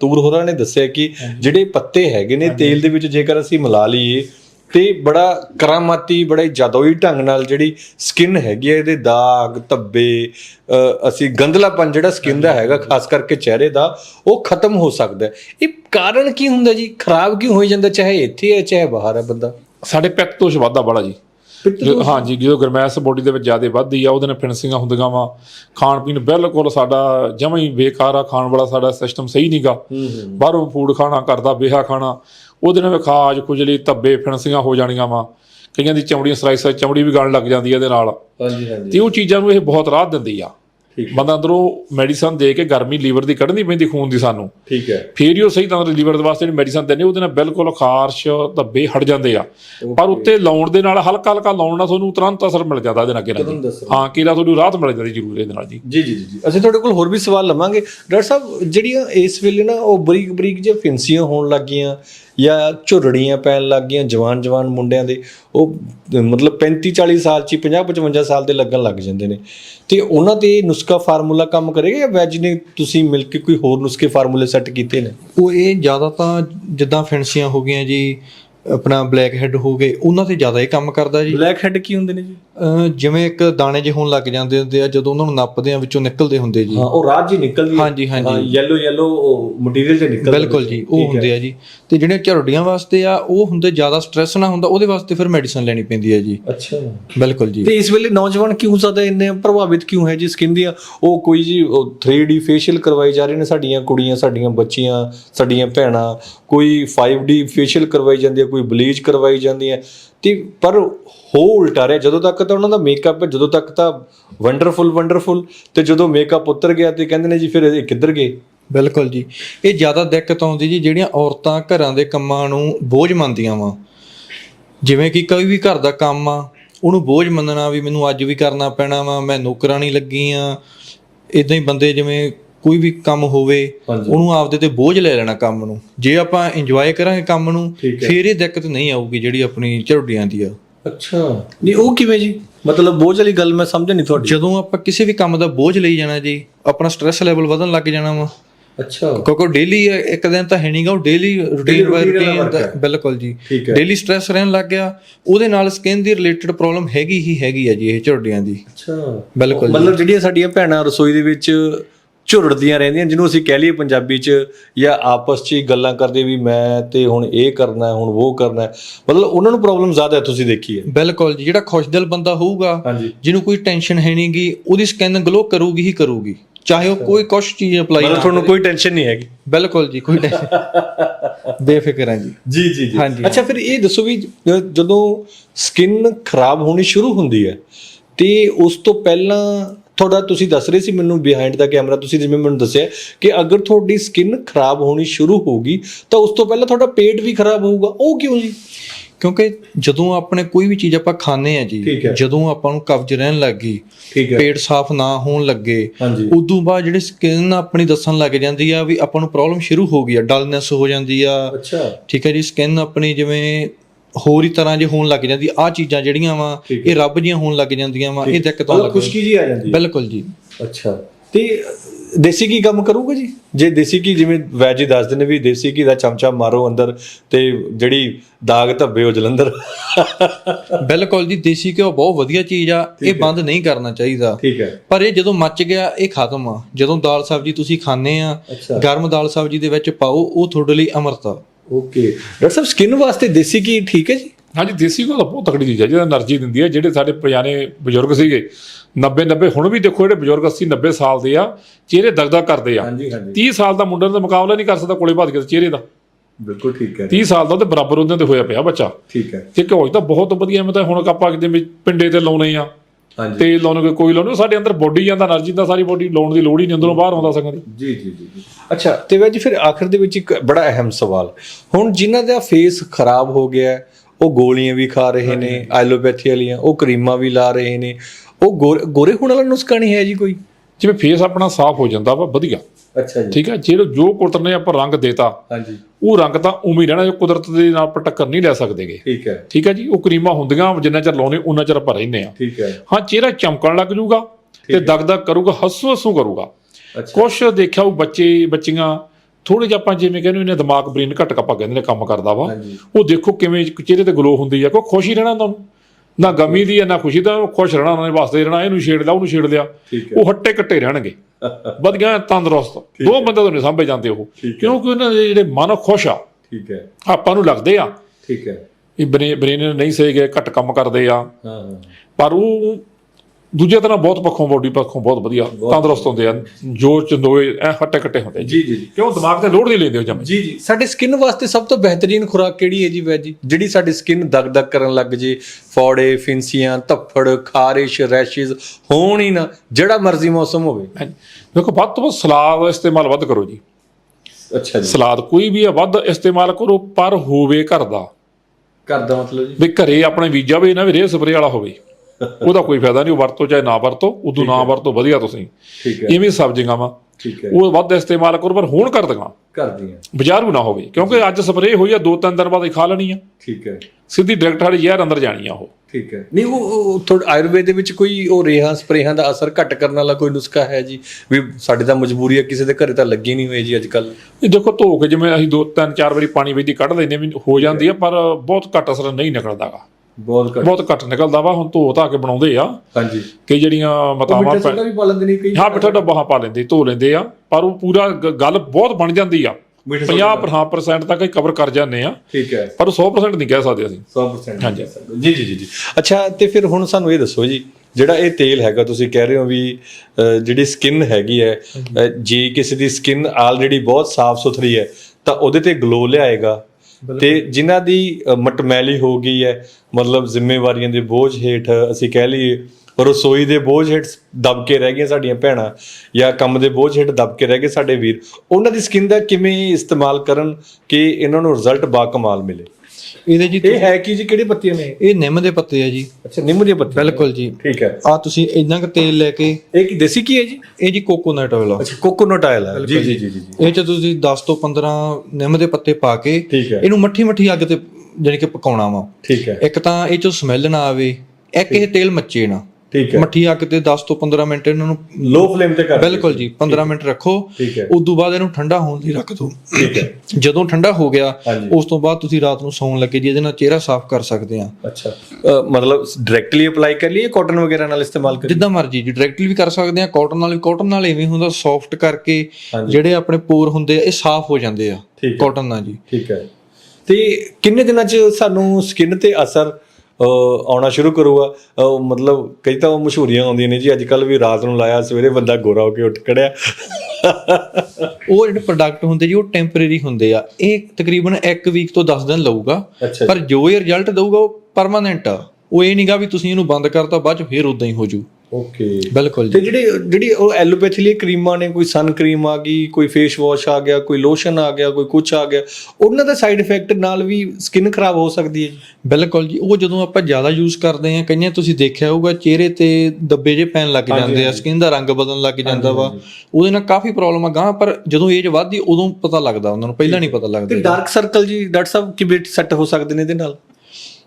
ਤੂਰ ਹੋਰਾਂ ਨੇ ਦੱਸਿਆ ਕਿ ਜਿਹੜੇ ਪੱਤੇ ਹੈਗੇ ਨੇ ਤੇਲ ਦੇ ਵਿੱਚ ਜੇਕਰ ਅਸੀਂ ਮਿਲਾ ਲਈਏ ਤੇ ਬੜਾ ਕਰਾਮਾਤੀ ਬੜਾ ਜਾਦੂਈ ਢੰਗ ਨਾਲ ਜਿਹੜੀ ਸਕਿਨ ਹੈਗੀ ਹੈ ਇਹਦੇ ਦਾਗ ਧੱਬੇ ਅਸੀਂ ਗੰਦਲਾਪਨ ਜਿਹੜਾ ਸਕਿਨ ਦਾ ਹੈਗਾ ਖਾਸ ਕਰਕੇ ਚਿਹਰੇ ਦਾ ਉਹ ਖਤਮ ਹੋ ਸਕਦਾ ਹੈ। ਇਹ ਕਾਰਨ ਕੀ ਹੁੰਦਾ ਜੀ? ਖਰਾਬ ਕਿਉਂ ਹੋਈ ਜਾਂਦਾ? ਚਾਹੇ ਇੱਥੇ ਹੈ ਚਾਹੇ ਬਾਹਰ ਹੈ ਬੰਦਾ? ਸਾਡੇ ਪਿੱਤ ਤੋਂ ਵਾਧਾ ਬੜਾ ਜੀ। ਹਾਂਜੀ ਜਦੋਂ ਗਰਮੈਸ਼ ਬੋਡੀ ਦੇ ਵਿੱਚ ਜ਼ਿਆਦਾ ਵੱਧਦੀ ਆ ਉਹਦੇ ਨਾਲ ਫਿਨਸਿੰਗਾਂ ਹੁੰਦੀਆਂ ਵਾ। ਖਾਣ ਪੀਣ ਬਿਲਕੁਲ ਸਾਡਾ ਜਮਾਂ ਹੀ ਬੇਕਾਰ ਆ ਖਾਣ ਵਾਲਾ ਸਾਡਾ ਸਿਸਟਮ ਸਹੀ ਨਹੀਂਗਾ ਬਾਹਰੋਂ ਫੂਡ ਖਾਣਾ ਕਰਦਾ ਬੇਹਾ ਖਾਣਾ ਉਹਦੇ ਨਾਲ ਖਾਜ ਖੁਜਲੀ ਧੱਬੇ ਫਿਨਸਿੰਗਾਂ ਹੋ ਜਾਣੀਆਂ ਵਾ। ਕਈਆਂ ਦੀ ਚਮੜੀ ਸਲਾਈਸ ਚਮੜੀ ਵੀ ਗਲਣ ਲੱਗ ਜਾਂਦੀ ਹੈ ਇਹਦੇ ਨਾਲ। ਹਾਂਜੀ ਹਾਂਜੀ। ਤੇ ਉਹ ਚੀਜ਼ਾਂ ਨੂੰ ਇਹ ਬਹੁਤ ਰਾਹਤ ਦਿੰਦੀ ਆ। ਬੰਦਾ ਅੰਦਰੋਂ ਮੈਡੀਸਨ ਦੇ ਕੇ ਗਰਮੀ ਲੀਵਰ ਦੀ ਕੱਢਣੀ ਪੈਂਦੀ ਖੂਨ ਦੀ ਸਾਨੂੰ। ਠੀਕ ਹੈ। ਫੇਰ ਹੀ ਉਹ ਸਹੀ ਤਰ੍ਹਾਂ ਲੀਵਰ ਦੇ ਵਾਸਤੇ ਜਿਹੜੀ ਮੈਡੀਸਨ ਦਿੰਦੇ ਉਹਦੇ ਨਾਲ ਬਿਲਕੁਲ ਖਾਰਸ਼ ਧੱਬੇ ਹਟ ਜਾਂਦੇ ਆ। ਪਰ ਉੱਤੇ ਲਾਉਣ ਦੇ ਨਾਲ ਹਲਕਾ ਹਲਕਾ ਲਾਉਣ ਨਾਲ ਤੁਹਾਨੂੰ ਤੁਰੰਤ ਅਸਰ ਮਿਲ ਜਾਂਦਾ ਇਹਦੇ ਨਾਲ ਅਸਰ। ਹਾਂ ਕਿਰਾ ਤੁਹਾਨੂੰ ਰਾਹਤ ਮਿਲ ਜਾਂਦੀ ਜ਼ਰੂਰ ਇਹਦੇ ਨਾਲ ਜੀ। ਜੀ ਜੀ ਜੀ। ਅਸੀਂ ਤੁਹਾਡੇ ਕੋਲ ਹੋਰ ਵੀ ਸਵਾਲ ਲਵਾਂਗੇ। ਡਾਕਟਰ ਸਾਹਿਬ ਜਿਹੜੀਆਂ ਇਸ ਵੇਲੇ ਨਾ ਉਹ ਬਰੀਕ ਬਰੀਕ ਜਿਹੇ ਫਿੰਸੀਆਂ ਹੋਣ ਲੱਗੀਆਂ ਜਾਂ ਝੁਰੜੀਆਂ ਪੈਣ ਲੱਗ ਗਈਆਂ ਜਵਾਨ ਜਵਾਨ ਮੁੰਡਿਆਂ ਦੇ, ਉਹ, ਮਤਲਬ 35 40 ਸਾਲ ਚ ਹੀ 50 55 ਸਾਲ ਦੇ ਲੱਗਣ ਲੱਗ ਜਾਂਦੇ ਨੇ। ਤੇ ਉਹਨਾਂ ਤੇ ਨੁਸਖਾ ਫਾਰਮੂਲਾ ਕੰਮ ਕਰੇਗਾ ਜਾਂ ਵੈਜ ਨੇ ਤੁਸੀਂ ਮਿਲ ਕੇ ਕੋਈ ਹੋਰ ਨੁਸਖੇ ਫਾਰਮੂਲੇ ਸੈੱਟ ਕੀਤੇ ਨੇ? ਉਹ ਇਹ ਜ਼ਿਆਦਾ ਤਾਂ ਜਿੱਦਾਂ ਫਿੰਸੀਆਂ ਹੋ ਗਈਆਂ ਜੀ ਆਪਣਾ ਬਲੈਕ ਹੈਡ ਹੋ ਗਏ ਉਹਨਾਂ ਤੇ ਜ਼ਿਆਦਾ ਇਹ ਕੰਮ ਕਰਦਾ ਜੀ। ਬਲੈਕ ਹੈਡ ਕੀ ਹੁੰਦੇ ਨੇ ਜੀ? ਅਹ ਜਿਵੇਂ ਇੱਕ ਦਾਣੇ ਜਿਹੇ ਹੋਣ ਲੱਗ ਜਾਂਦੇ ਹੁੰਦੇ ਆ ਜਦੋਂ ਉਹਨਾਂ ਨੂੰ ਨੱਪਦੇ ਆ ਵਿੱਚੋਂ ਨਿਕਲਦੇ ਹੁੰਦੇ ਜੀ। ਹਾਂ ਉਹ ਰਾਜ ਜੀ ਨਿਕਲਦੀ ਹਾਂਜੀ, ਹਾਂਜੀ। ਯੈਲੋ ਯੈਲੋ ਮਟੀਰੀਅਲ ਚ ਨਿਕਲਦਾ ਬਿਲਕੁਲ ਜੀ ਉਹ ਹੁੰਦੇ ਆ ਜੀ। ਤੇ ਜਿਹੜੇ ਝਰੜੀਆਂ ਵਾਸਤੇ ਆ ਉਹ ਹੁੰਦੇ ਜ਼ਿਆਦਾ ਸਟ੍ਰੈਸ ਨਾ ਹੁੰਦਾ ਉਹਦੇ ਵਾਸਤੇ ਫਿਰ ਮੈਡੀਸਨ ਲੈਣੀ ਪੈਂਦੀ ਹੈ ਜੀ। ਅੱਛਾ। ਬਿਲਕੁਲ ਜੀ। ਤੇ ਇਸ ਵੇਲੇ ਨੌਜਵਾਨ ਕਿਉਂ ਜ਼ਿਆਦਾ ਇੰਨੇ ਪ੍ਰਭਾਵਿਤ ਕਿਉਂ ਹੈ ਜੀ ਸਕਿਨ ਦੀਆਂ? ਉਹ ਕੋਈ ਜੀ ਉਹ 3D ਫੇਸ਼ੀਅਲ ਕਰਵਾਈ ਜਾ ਰਹੇ ਨੇ ਸਾਡੀਆਂ ਕੁੜੀਆਂ ਸਾਡੀਆਂ ਬੱਚੀਆਂ ਸਾਡੀਆਂ ਭੈਣਾਂ ਕੋਈ 5D ਫੇਸ਼ੀਅਲ ਕਰਵਾਈ ਜਾਂਦੀ ਹੈ ਕੋਈ ਕੋਈ ਬਲੀਚ ਕਰਵਾਈ ਜਾਂਦੀ ਹੈ, ਤੇ ਪਰ ਹੋ ਉਲਟਾ ਰਿਹਾ। ਜਦੋਂ ਤੱਕ ਤਾਂ ਉਹਨਾਂ ਦਾ ਮੇਕਅਪ ਹੈ, ਜਦੋਂ ਤੱਕ ਤਾਂ ਵੰਡਰਫੁਲ ਵੰਡਰਫੁਲ ਤੇ ਜਦੋਂ ਮੇਕਅਪ ਉਤਰ ਗਿਆ ਤੇ ਕਹਿੰਦੇ ਨੇ ਜੀ ਫਿਰ ਇਹ ਕਿੱਧਰ ਗਏ? ਬਿਲਕੁਲ ਜੀ। ਇਹ ਜ਼ਿਆਦਾ ਦਿੱਕਤ ਆਉਂਦੀ ਜੀ, ਜਿਹੜੀਆਂ ਔਰਤਾਂ ਘਰਾਂ ਦੇ ਕੰਮਾਂ ਨੂੰ ਬੋਝ ਮੰਨਦੀਆਂ ਵਾ। ਜਿਵੇਂ ਕਿ ਕੋਈ ਵੀ ਘਰ ਦਾ ਕੰਮ ਆ, ਉਹਨੂੰ ਬੋਝ ਮੰਨਣਾ ਵੀ ਮੈਨੂੰ ਅੱਜ ਵੀ ਕਰਨਾ ਪੈਣਾ ਵਾ, ਮੈਂ ਨੌਕਰਾਨੀ ਲੱਗੀ ਆ। ਇਦਾਂ ਹੀ ਬੰਦੇ ਜਿਵੇਂ ਕੋਈ ਵੀ ਕੰਮ ਹੋਵੇ। ਉਹਨੂੰ ਆਪਦੇ ਤੇ ਬੋਝ ਲੈ ਲੈਣਾ ਕੰਮ ਨੂੰ। ਜੇ ਆਪਾਂ ਇੰਜੋਏ ਕਰਾਂਗੇ ਕੰਮ ਨੂੰ। ਫਿਰ ਇਹ ਦਿੱਕਤ ਨਹੀਂ ਆਊਗੀ ਜਿਹੜੀ ਆਪਣੀ ਝੜਡੀਆਂ ਦੀ ਆ। ਅੱਛਾ। ਨਹੀਂ ਉਹ ਕਿਵੇਂ ਜੀ? ਮਤਲਬ ਬੋਝ ਵਾਲੀ ਗੱਲ ਮੈਂ ਸਮਝ ਨਹੀਂ ਤੁਹਾਡੀ। ਜਦੋਂ ਆਪਾਂ ਕਿਸੇ ਵੀ ਕੰਮ ਦਾ ਬੋਝ ਲਈ ਜਾਣਾ ਜੀ ਆਪਣਾ ਸਟ੍ਰੈਸ ਲੈਵਲ ਵਧਣ ਲੱਗ ਜਾਣਾ ਵਾ। ਅੱਛਾ। ਕਿਉਂਕਿ ਡੇਲੀ ਇੱਕ ਦਿਨ ਤਾਂ ਹੈ ਨਹੀਂਗਾ ਉਹ ਡੇਲੀ ਰੂਟੀਨ ਬਾਈ ਰੂਟੀਨ। ਬਿਲਕੁਲ ਜੀ। ਡੇਲੀ ਸਟ੍ਰੈਸ ਰਹਿਣ ਲੱਗ ਗਿਆ। ਉਹਦੇ ਨਾਲ ਸਕਿਨ ਦੀ ਰਿਲੇਟਡ ਪ੍ਰੋਬਲਮ ਹੈਗੀ ਹੀ ਹੈਗੀ ਹੈ ਜੀ ਇਹ ਝੁਰੜੀਆਂ ਦੀ। ਅੱਛਾ। ਬਿਲਕੁਲ। ਮਤਲਬ ਜਿਹੜੀਆਂ ਸਾਡੀਆਂ ਭੈਣਾਂ ਰਸੋਈ ਦੇ ਵਿੱਚ ਝੁਰੜਦੀਆਂ ਰਹਿੰਦੀਆਂ ਜਿਹਨੂੰ ਅਸੀਂ ਕਹਿ ਲਈਏ ਪੰਜਾਬੀ 'ਚ ਜਾਂ ਆਪਸ 'ਚ ਹੀ ਗੱਲਾਂ ਕਰਦੇ ਵੀ ਮੈਂ ਤੇ ਹੁਣ ਇਹ ਕਰਨਾ ਹੈ ਹੁਣ ਉਹ ਕਰਨਾ ਹੈ। ਮਤਲਬ ਉਹਨਾਂ ਨੂੰ ਪ੍ਰੋਬਲਮ ਜ਼ਿਆਦਾ ਹੈ ਤੁਸੀਂ ਦੇਖੀ ਹੈ ਬਿਲਕੁਲ ਜੀ ਜਿਹੜਾ ਖੁਸ਼ਦਿਲ ਬੰਦਾ ਹੋਊਗਾ ਹਾਂਜੀ। ਜਿਹਨੂੰ ਕੋਈ ਟੈਨਸ਼ਨ ਹੈ ਨਹੀਂਗੀ ਉਹਦੀ ਸਕਿਨ ਗਲੋ ਕਰੂਗੀ ਹੀ ਕਰੂਗੀ। ਚਾਹੇ ਉਹ ਕੋਈ ਕੁਛ ਚੀਜ਼ ਅਪਲਾਈ ਮਤਲਬ ਤੁਹਾਨੂੰ ਕੋਈ ਟੈਨਸ਼ਨ ਨਹੀਂ ਹੈਗੀ। ਬਿਲਕੁਲ ਜੀ ਕੋਈ ਟੈਨਸ਼ਨ ਬੇਫਿਕਰ ਹਾਂ ਜੀ। ਜੀ ਜੀ ਜੀ। ਹਾਂਜੀ, ਅੱਛਾ ਫਿਰ ਇਹ ਦੱਸੋ ਵੀ ਜ- ਜਦੋਂ ਸਕਿਨ ਖਰਾਬ ਹੋਣੀ ਸ਼ੁਰੂ ਹੁੰਦੀ ਹੈ ਤੇ ਉਸ ਤੋਂ ਪਹਿਲਾਂ ਤੁਹਾਡਾ ਤੁਸੀਂ ਦੱਸ ਰਹੇ ਸੀ ਮੈਨੂੰ ਬਿਹਾਈਂਡ ਦਾ ਕੈਮਰਾ ਤੁਸੀਂ ਜਿਵੇਂ ਮੈਨੂੰ ਦੱਸਿਆ ਕਿ ਅਗਰ ਤੁਹਾਡੀ ਸਕਿਨ ਖਰਾਬ ਹੋਣੀ ਸ਼ੁਰੂ ਹੋਗੀ ਤਾਂ ਉਸ ਤੋਂ ਪਹਿਲਾਂ ਤੁਹਾਡਾ ਪੇਟ ਵੀ ਖਰਾਬ ਹੋਊਗਾ। ਉਹ ਕਿਉਂ ਜੀ? ਕਿਉਂਕਿ ਜਦੋਂ ਆਪਣੇ ਕੋਈ ਵੀ ਚੀਜ਼ ਆਪਾਂ ਖਾਂਦੇ ਆ ਜੀ। ਜਦੋਂ ਆਪਾਂ ਨੂੰ ਕਬਜ਼ ਰਹਿਣ ਲੱਗ ਗਈ ਪੇਟ ਸਾਫ਼ ਨਾ ਹੋਣ ਲੱਗੇ ਉਦੋਂ ਬਾਅਦ ਜਿਹੜੀ ਸਕਿਨ ਆਪਣੀ ਦੱਸਣ ਲੱਗ ਜਾਂਦੀ ਆ ਵੀ ਆਪਾਂ ਨੂੰ ਪ੍ਰੋਬਲਮ ਸ਼ੁਰੂ ਹੋ ਗਈ ਆ ਡਲਨੈਸ ਹੋ ਜਾਂਦੀ ਆ। ਅੱਛਾ। ਠੀਕ ਹੈ ਜੀ ਸਕਿਨ ਆਪਣੀ ਜਿਵੇਂ ਹੋਰ ਹੀ ਤਰ੍ਹਾਂ ਜੇ ਹੋਣ ਲੱਗ ਜਾਂਦੀ ਆ ਚੀਜ਼ਾਂ ਜਿਹੜੀਆਂ ਵਾ ਇਹ ਰੱਬ ਜੀਆਂ ਹੋਣ ਲੱਗ ਜਾਂਦੀਆਂ ਵਾ ਇਹ ਦਿੱਕਤਾਂ ਮਤਲਬ ਲੱਗ ਖੁਸ਼ਕੀ ਜੀ ਆ ਜਾਂਦੀ ਹੈ। ਬਿਲਕੁਲ ਜੀ। ਅੱਛਾ। ਤੇ ਦੇਸੀ ਕੀ ਕੰਮ ਕਰੂਗਾ ਜੀ? ਜੇ ਦੇਸੀ ਕੀ ਜਿਵੇਂ ਵੈਜ ਹੀ ਦੱਸਦੇ ਨੇ ਵੀ ਦੇਸੀ ਕੀ ਦਾ ਚਮਚਾ ਮਾਰੋ ਅੰਦਰ ਤੇ ਜਿਹੜੀ ਦਾਗ ਧੱਬੇ ਉਹ ਜਲੰਧਰ। ਬਿਲਕੁਲ ਜੀ ਦੇਸੀ ਘਿਓ ਬਹੁਤ ਵਧੀਆ ਚੀਜ਼ ਆ ਇਹ ਬੰਦ ਨਹੀਂ ਕਰਨਾ ਚਾਹੀਦਾ। ਠੀਕ ਹੈ। ਪਰ ਇਹ ਜਦੋਂ ਮੱਚ ਗਿਆ ਇਹ ਖਤਮ ਆ। ਜਦੋਂ ਦਾਲ ਸਬਜ਼ੀ ਤੁਸੀਂ ਖਾਂਦੇ ਆ ਗਰਮ ਦਾਲ ਸਬਜ਼ੀ ਦੇ ਵਿੱਚ ਪਾਓ ਉਹ ਤੁਹਾਡੇ ਲਈ ਅੰਮ੍ਰਿਤ ਆ। ਓਕੇ ਡਾਕਟਰ ਸਾਹਿਬ ਸਕਿਨ ਵਾਸਤੇ ਦੇਸੀ ਕੀ ਠੀਕ ਹੈ ਜੀ? ਹਾਂਜੀ ਦੇਸੀ ਘਿਓ ਤਾਂ ਬਹੁਤ ਤਕੜੀ ਚੀਜ਼ ਹੈ ਜਿਹੜਾ એનર્ਜੀ ਦਿੰਦੀ ਹੈ ਜਿਹੜੇ ਸਾਡੇ ਪੁਰਾਣੇ ਬਜ਼ੁਰਗ ਸੀਗੇ 90 90 ਹੁਣ ਵੀ ਦੇਖੋ ਜਿਹੜੇ ਬਜ਼ੁਰਗ 80 90 ਸਾਲ ਦੇ ਆ ਚਿਹਰੇ ਦਗਦਗ ਕਰਦੇ ਆ। 30 ਸਾਲ ਦਾ ਮੁੰਡਾ ਦਾ ਮੁਕਾਬਲਾ ਨਹੀਂ ਕਰ ਸਕਦਾ ਕੋਲੇ ਭੱਜ ਕੇ ਚਿਹਰੇ ਦਾ। ਬਿਲਕੁਲ ਠੀਕ ਹੈ 30 ਸਾਲ ਦਾ ਤੇ ਬਰਾਬਰ ਉਹਦੇ ਤੇ ਹੋਇਆ ਪਿਆ ਬੱਚਾ। ਠੀਕ ਹੈ। ਤੇ ਘਿਓ ਤਾਂ ਬਹੁਤ ਵਧੀਆ ਮੈਂ ਤਾਂ ਹੁਣ ਆਪਾਂ ਕਿਤੇ ਪਿੰਡੇ ਤੇ ਲਾਉਣੇ ਆ। ਤੇ ਲਾਉਣ ਕੋਈ ਕੋਈ ਸਾਡੇ ਅੰਦਰ ਬੋਡੀ ਜਾਂਦਾ એનર્ਜੀ ਦਾ ਸਾਰੀ ਬੋਡੀ ਲਾਉਣ ਦੀ ਲੋੜ ਹੀ ਨਹੀਂ ਅੰਦਰੋਂ ਬਾਹਰ ਆਉਂਦਾ ਸਕਦੀ ਜੀ ਜੀ ਜੀ ਅੱਛਾ ਤੇ ਵੈਜ ਫਿਰ ਆਖਰ ਦੇ ਵਿੱਚ ਇੱਕ ਬੜਾ ਅਹਿਮ ਸਵਾਲ। ਹੁਣ ਜਿਨ੍ਹਾਂ ਦਾ ਫੇਸ ਖਰਾਬ ਹੋ ਗਿਆ ਉਹ ਗੋਲੀਆਂ ਵੀ ਖਾ ਰਹੇ ਨੇ ਐਲੋਪੈਥੀ ਵਾਲੀਆਂ ਉਹ ਕਰੀਮਾਂ ਵੀ ਲਾ ਰਹੇ ਨੇ ਉਹ ਗੋਰੇ ਹੋਣ ਵਾਲਾ ਨੁਸਖਾ ਨਹੀਂ ਹੈ ਜੀ ਕੋਈ? ਜਿਵੇਂ ਫੇਸ ਆਪਣਾ ਸਾਫ਼ ਹੋ ਜਾਂਦਾ ਵਾ ਵਧੀਆ। ਅੱਛਾ ਜੀ। ਠੀਕ ਹੈ ਜਿਹੜਾ ਜੋ ਕੁਤਰਨੇ ਆਪਾਂ ਰੰਗ ਦੇਤਾ ਹਾਂਜੀ। ਉਹ ਰੰਗ ਤਾਂ ਉਵੇਂ ਹੀ ਰਹਿਣਾ ਜੋ ਕੁਦਰਤ ਦੇ ਨਾਲ ਆਪਾਂ ਟੱਕਰ ਨਹੀਂ ਲੈ ਸਕਦੇਗੇ। ਠੀਕ ਹੈ। ਠੀਕ ਹੈ ਜੀ? ਉਹ ਕਰੀਮਾਂ ਹੁੰਦੀਆਂ ਜਿੰਨਾ ਚਿਰ ਲਾਉਨੇ ਉਹਨਾਂ ਚਿਰ ਆਪਾਂ ਰਹਿੰਦੇ ਆ ਠੀਕ ਹੈ। ਹਾਂ ਚਿਹਰਾ ਚਮਕਣ ਲੱਗ ਜਾਊਗਾ ਤੇ ਦਗਦਗ ਕਰੂਗਾ ਹੱਸੂ ਹੱਸੂ ਕਰੂਗਾ। ਕੁਛ ਦੇਖਿਆ ਉਹ ਬੱਚੇ ਬੱਚੀਆਂ ਥੋੜੇ ਜਿਹਾ ਆਪਾਂ ਜਿਵੇਂ ਕਹਿੰਦੇ ਨੇ ਦਿਮਾਗ ਬ੍ਰੇਨ ਘੱਟ ਆਪਾਂ ਕਹਿੰਦੇ ਨੇ ਕੰਮ ਕਰਦਾ ਵਾ। ਉਹ ਦੇਖੋ ਕਿਵੇਂ ਚਿਹਰੇ ਤੇ ਗਲੋ ਹੁੰਦੀ ਆ ਕੋਈ ਖੁਸ਼ ਹੀ ਰਹਿਣਾ ਤੁਹਾਨੂੰ? ਨਾ ਗਮੀ ਦੀ ਆ ਨਾ ਖੁਸ਼ੀ ਦਾ ਉਹ ਖੁਸ਼ ਰਹਿਣਾ ਉਹਨਾਂ ਨੇ ਵਾਸਤੇ ਰਹਿਣਾ ਇਹਨੂੰ ਛੇੜ ਲਿਆ ਉਹਨੂੰ ਛੇੜ ਲਿਆ। ਹੈ। ਉਹ ਹੱਟੇ ਕੱਟੇ ਰਹਿਣਗੇ। ਵਧੀਆ ਤੰਦਰੁਸਤ। ਦੋ ਬੰਦੇ ਤੋਂ ਨਹੀਂ ਸਾਂਭੇ ਜਾਂਦੇ ਉਹ। ਹੈ। ਕਿਉਂਕਿ ਉਹਨਾਂ ਦੇ ਜਿਹੜੇ ਮਨ ਖੁਸ਼ ਆ ਠੀਕ ਹੈ। ਆਪਾਂ ਨੂੰ ਲੱਗਦੇ ਆ। ਠੀਕ ਹੈ। ਇਹ ਬ੍ਰੇਨ ਨਹੀਂ ਸਹੀ ਗਏ ਘੱਟ ਕੰਮ ਕਰਦੇ ਆ। ਹਾਂ ਹਾਂ। ਪਰ ਉਹ ਦੂਜੇ ਤਰ੍ਹਾਂ ਬਹੁਤ ਪੱਖੋਂ ਬੋਡੀ ਪੱਖੋਂ ਬਹੁਤ ਵਧੀਆ ਤੰਦਰੁਸਤ ਹੁੰਦੇ ਆ ਜੋਰ ਚੰਦੋਏ ਐ ਹੱਟੇ ਕੱਟੇ ਹੁੰਦੇ ਜੀ। ਜੀ ਜੀ ਜੀ। ਕਿਉਂ ਦਿਮਾਗ ਤੇ ਲੋਡ ਨਹੀਂ ਲੈਂਦੇ ਉਹ ਜਮੇ? ਜੀ ਜੀ। ਸਾਡੇ ਸਕਿਨ ਵਾਸਤੇ ਸਭ ਤੋਂ ਬਿਹਤਰੀਨ ਖੁਰਾਕ ਕਿਹੜੀ ਹੈ ਜੀ ਵੈਜ ਜੀ? ਜਿਹੜੀ ਸਾਡੀ ਸਕਿਨ ਦਗ-ਦਗ ਕਰਨ ਲੱਗ ਜੇ ਫੋੜੇ ਫਿੰਸੀਆਂ ਧੱਫੜ ਖਾਰਿਸ਼ ਰੈਸ਼ਿਸ ਹੋਣ ਹੀ ਨਾ ਜਿਹੜਾ ਮਰਜ਼ੀ ਮੌਸਮ ਹੋਵੇ। ਦੇਖੋ ਵੱਧ ਤੋਂ ਵੱਧ ਸਲਾਦ ਦਾ ਇਸਤੇਮਾਲ ਵੱਧ ਕਰੋ ਜੀ। ਅੱਛਾ ਸਲਾਦ ਕੋਈ ਵੀ ਆ ਵੱਧ ਇਸਤੇਮਾਲ ਕਰੋ ਪਰ ਹੋਵੇ ਘਰ ਦਾ। ਕਰਦਾ ਮਤਲਬ ਜੀ? ਵੀ ਘਰੇ ਆਪਣੇ ਬੀਜਾ ਵੀ ਨਾ ਵੀ ਰੇ ਸਪਰੇ ਵਾਲਾ ਹੋਵੇ। ਉਹਦਾ ਕੋਈ ਫਾਇਦਾ ਨਹੀਂ ਉਹ ਵਰਤੋ ਚਾਹੇ ਨਾ ਵਰਤੋ ਉਦੋਂ ਨਾ ਵਰਤੋ ਵਧੀਆ ਤੁਸੀਂ। ਠੀਕ ਹੈ। ਇਵੇਂ ਸਬਜ਼ੀਆਂ ਵਾ। ਠੀਕ ਹੈ। ਉਹ ਵੱਧ ਇਸਤੇਮਾਲ ਕਰੋ ਪਰ ਹੁਣ ਕਰ ਦਗਾ ਕਰਦੀਆਂ। ਬਾਜ਼ਾਰੂ ਨਾ ਹੋਵੇ ਕਿਉਂਕਿ ਅੱਜ ਸਪਰੇ ਹੋਈ ਆ ਦੋ ਤਿੰਨ ਦਿਨ ਬਾਅਦ ਹੀ ਖਾ ਲੈਣੀ ਆ। ਠੀਕ ਹੈ। ਸਿੱਧੀ ਡਾਇਰੈਕਟ ਵਾਲੀ ਜ਼ਹਿਰ ਅੰਦਰ ਜਾਣੀ ਆ ਉਹ। ਠੀਕ ਹੈ। ਨਹੀਂ ਉਹ- ਥੋੜਾ ਆਯੁਰਵੇਦ ਦੇ ਵਿੱਚ ਕੋਈ ਉਹ ਰੇਹਾਂ ਸਪਰੇਹਾਂ ਦਾ ਅਸਰ ਘੱਟ ਕਰਨ ਵਾਲਾ ਕੋਈ ਨੁਸਖਾ ਹੈ ਜੀ? ਵੀ ਸਾਡੇ ਤਾਂ ਮਜਬੂਰੀ ਹੈ ਕਿਸੇ ਦੇ ਘਰੇ ਤਾਂ ਲੱਗੀ ਨਹੀਂ ਹੋਈ ਜੀ ਅੱਜ ਕੱਲ ਇਹ ਦੇਖੋ ਧੋ ਕੇ ਜਿਵੇਂ ਅਸੀਂ ਦੋ ਤਿੰਨ ਚਾਰ ਵਾਰੀ ਪਾਣੀ ਵਿੱਚ ਦੀ ਕੱਢ ਲੈਂਦੇ ਵੀ ਹੋ ਜਾਂਦੀ ਆ ਪਰ ਬਹੁਤ ਘੱਟ ਅਸਰ ਨਹੀਂ ਨਿਕਲਦਾਗਾ ਬਹੁਤ ਘੱਟ। ਬਹੁਤ ਘੱਟ ਨਿਕਲਦਾ ਵਾ ਹੁਣ ਧੋ ਧਾ ਕੇ ਬਣਾਉਂਦੇ ਆ। ਹਾਂਜੀ। ਕਿ ਜਿਹੜੀਆਂ ਮਤਾਵਾਂ ਮਿੱਠਾ ਪੈ- ਸੋਡਾ ਵੀ ਪਾ ਲੈਂਦੇ ਨੇ ਕਈ ਹਾਂ ਮਿੱਠਾ ਡੱਬਾ ਹਾਂ ਪਾ ਲੈਂਦੇ ਧੋ ਲੈਂਦੇ ਆ ਪਰ ਉਹ ਪੂਰਾ ਗੱਲ ਬਹੁਤ ਬਣ ਜਾਂਦੀ ਆ। ਮਿੱਠੇ 50% ਤੱਕ ਹੀ ਕਵਰ ਕਰ ਜਾਂਦੇ ਆ। ਠੀਕ ਹੈ। ਪਰ ਉਹ 100% ਨਹੀਂ ਕਹਿ ਸਕਦੇ ਅਸੀਂ। 100% ਹਾਂਜੀ। ਜੀ ਜੀ ਜੀ ਜੀ। ਅੱਛਾ ਤੇ ਫਿਰ ਹੁਣ ਸਾਨੂੰ ਇਹ ਦੱਸੋ ਜੀ ਜਿਹੜਾ ਇਹ ਤੇਲ ਹੈਗਾ ਤੁਸੀਂ ਕਹਿ ਰਹੇ ਹੋ ਵੀ ਜਿਹੜੀ ਸਕਿਨ ਹੈਗੀ ਹੈ ਜੇ ਕਿਸੇ ਦੀ ਸਕਿਨ ਆਲਰੇਡੀ ਬਹੁਤ ਸਾਫ਼ ਸੁਥਰੀ ਹੈ ਤਾਂ ਉਹਦੇ ਤੇ ਗਲੋ ਲਿਆਏਗਾ? ਤੇ ਜਿਨ੍ਹਾਂ ਦੀ ਮਟਮੈਲੀ ਹੋ ਗਈ ਹੈ, ਮਤਲਬ ਜ਼ਿੰਮੇਵਾਰੀਆਂ ਦੇ ਬੋਝ ਹੇਠ, ਅਸੀਂ ਕਹਿ ਲਈਏ, ਰਸੋਈ ਦੇ ਬੋਝ ਹੇਠ ਦਬ ਕੇ ਰਹਿ ਗਈਆਂ ਸਾਡੀਆਂ ਭੈਣਾਂ, ਜਾਂ ਕੰਮ ਦੇ ਬੋਝ ਹੇਠ ਦਬ ਕੇ ਰਹਿ ਗਏ ਸਾਡੇ ਵੀਰ, ਉਹਨਾਂ ਦੀ ਸਕਿਨ ਦਾ ਕਿਵੇਂ ਇਸਤੇਮਾਲ ਕਰਨ ਕਿ ਇਹਨਾਂ ਨੂੰ ਰਿਜ਼ਲਟ ਬਾ ਕਮਾਲ ਮਿਲੇ? ਇਹਦੇ ਜੀ ਇਹ ਹੈ ਕੀ ਜੀ? ਕਿਹੜੀ ਪੱਤੀਆਂ ਨੇ? ਇਹ ਨਿੰਮ ਦੇ ਪੱਤੇ ਆ ਜੀ। ਅੱਛਾ ਨਿੰਮ ਦੀਆਂ ਪੱਤੀਆਂ ਬਿਲਕੁਲ ਜੀ। ਠੀਕ ਹੈ। ਆ ਤੁਸੀਂ ਇੰਨਾ ਕੁ ਤੇਲ ਲੈ ਕੇ ਇਹ ਕੀ ਦੇਸੀ ਕੀ ਹੈ ਜੀ? ਇਹ ਜੀ ਕੋਕੋਨਟ ਆਇਲ ਆ। ਅੱਛਾ ਕੋਕੋਨਟ ਆਇਲ ਹੈ ਜੀ ਜੀ। ਜੀ ਜੀ ਇਹ ਚ ਤੁਸੀਂ 10 ਤੋਂ 15 ਨਿੰਮ ਦੇ ਪੱਤੇ ਪਾ ਕੇ ਇਹਨੂੰ ਮੱਠੀ ਮੱਠੀ ਅੱਗ ਤੇ ਜਾਣੀ ਕਿ ਪਕਾਉਣਾ ਵਾ। ਠੀਕ ਹੈ। ਇੱਕ ਤਾਂ ਇਹ ਚੋਂ ਸਮੈਲ ਨਾ ਆਵੇ ਇੱਕ ਇਹ ਤੇਲ ਮੱਚੇ ਨਾ। ਠੀਕ ਹੈ। ਮੱਠੀ ਅੱਗ ਤੇ 10 ਤੋਂ 15 ਮਿੰਟ ਇਹਨਾਂ ਨੂੰ ਲੋ ਫਲੇਮ ਤੇ ਕਰ ਬਿਲਕੁਲ ਜੀ 15 ਮਿੰਟ ਰੱਖੋ। ਠੀਕ ਹੈ। ਉਸ ਤੋਂ ਬਾਅਦ ਇਹਨੂੰ ਠੰਡਾ ਹੋਣ ਲਈ ਰੱਖ ਦਿਓ। ਠੀਕ ਹੈ। ਜਦੋਂ ਠੰਡਾ ਹੋ ਗਿਆ। ਉਸ ਤੋਂ ਬਾਅਦ ਤੁਸੀਂ ਰਾਤ ਨੂੰ ਸੌਣ ਲੱਗੇ ਜੀ ਇਹਦੇ ਨਾਲ ਚਿਹਰਾ ਸਾਫ਼ ਕਰ ਸਕਦੇ ਆ ਅੱਛਾ। ਮਤਲਬ ਡਾਇਰੈਕਟਲੀ ਅਪਲਾਈ ਕਰ ਲਈਏ ਕਾਟਨ ਵਗੈਰਾ ਨਾਲ ਇਸਤੇਮਾਲ ਕਰੀਏ? ਜਿੱਦਾਂ ਮਰਜ਼ੀ ਜੀ ਡਾਇਰੈਕਟਲੀ ਵੀ ਕਰ ਸਕਦੇ ਆ ਕਾਟਨ ਨਾਲ ਵੀ ਕਾਟਨ ਨਾਲ ਐਵੇਂ ਹੁੰਦਾ ਸੌਫਟ ਕਰਕੇ। ਜਿਹੜੇ ਆਪਣੇ ਪੋਰ ਹੁੰਦੇ ਆ ਇਹ ਸਾਫ਼ ਹੋ ਜਾਂਦੇ ਆ। ਕਾਟਨ ਨਾਲ ਜੀ। ਠੀਕ ਹੈ। ਤੇ ਕਿੰਨੇ ਦਿਨਾਂ ਚ ਸਾਨੂੰ ਸਕਿਨ ਤੇ ਅਸਰ ਆਉਣਾ ਸ਼ੁਰੂ ਕਰੂਗਾ। ਮਤਲਬ ਕਈ ਤਾਂ ਉਹ ਮਸ਼ਹੂਰੀਆਂ ਆਉਂਦੀਆਂ ਨੇ ਜੀ। ਅੱਜ ਕੱਲ ਵੀ ਰਾਤ ਨੂੰ ਲਾਇਆ ਸਵੇਰੇ ਬੰਦਾ ਗੋਰਾ ਹੋ ਕੇ ਉੱਠ ਖੜਿਆ। ਉਹ ਜਿਹੜੇ ਪ੍ਰੋਡਕਟ ਹੁੰਦੇ ਜੀ ਉਹ ਟੈਂਪਰੇਰੀ ਹੁੰਦੇ ਆ। ਇਹ ਤਕਰੀਬਨ 1 ਵੀਕ ਤੋਂ 10 ਦਿਨ ਲਊਗਾ। ਪਰ ਜੋ ਇਹ ਰਿਜ਼ਲਟ ਦਊਗਾ ਉਹ ਪਰਮਾਨੈਂਟ ਆ। ਉਹ ਇਹ ਨਹੀਂਗਾ ਵੀ ਤੁਸੀਂ ਇਹਨੂੰ ਬੰਦ ਕਰਤਾ ਬਾਅਦ ਚ ਫੇਰ ਉਦਾਂ ਹੀ ਹੋ ਜੂ। ਓਕੇ। ਬਿਲਕੁਲ ਤੇ ਜੀ। ਜਿਹੜੇ ਜਿਹੜੀ ਉਹ ਐਲੋਪੈਥੀ ਲਈ ਕਰੀਮਾਂ ਨੇ ਕੋਈ ਸਨ ਕਰੀਮ ਆ ਗਈ ਕੋਈ ਫੇਸ ਵਾਸ਼ ਆ ਗਿਆ ਕੋਈ ਲੋਸ਼ਨ ਆ ਗਿਆ ਕੋਈ ਕੁਛ ਆ ਗਿਆ ਉਹਨਾਂ ਦਾ ਸਾਈਡ ਇਫੈਕਟ ਨਾਲ ਵੀ ਸਕਿਨ ਖਰਾਬ ਹੋ ਸਕਦੀ ਹੈ ਜੀ? ਬਿਲਕੁਲ ਜੀ। ਉਹ ਜਦੋਂ ਆਪਾਂ ਜ਼ਿਆਦਾ ਯੂਜ਼ ਕਰਦੇ ਹਾਂ ਕਈਆਂ ਤੁਸੀਂ ਦੇਖਿਆ ਹੋਊਗਾ ਚਿਹਰੇ ਤੇ ਦੱਬੇ ਜੇ ਪੈਣ ਲੱਗ ਜਾਂਦੇ ਆ ਸਕਿਨ ਦਾ ਰੰਗ ਬਦਲਣ ਲੱਗ ਜਾਂਦਾ ਵਾ। ਉਹਦੇ ਨਾਲ ਕਾਫੀ ਪ੍ਰੋਬਲਮ ਆ ਗਾਂ ਪਰ ਜਦੋਂ ਏਜ ਵੱਧਦੀ ਉਦੋਂ ਪਤਾ ਲੱਗਦਾ ਉਹਨਾਂ ਨੂੰ ਪਹਿਲਾਂ ਨਹੀਂ ਪਤਾ ਲੱਗਦਾ ਤੇ ਡਾਰਕ ਸਰਕਲ ਜੀ ਡਾਕਟਰ ਸਾਹਿਬ ਕਿਵੇਂ ਸੈੱਟ ਹੋ ਸਕਦੇ ਨੇ ਇਹਦੇ ਨਾਲ?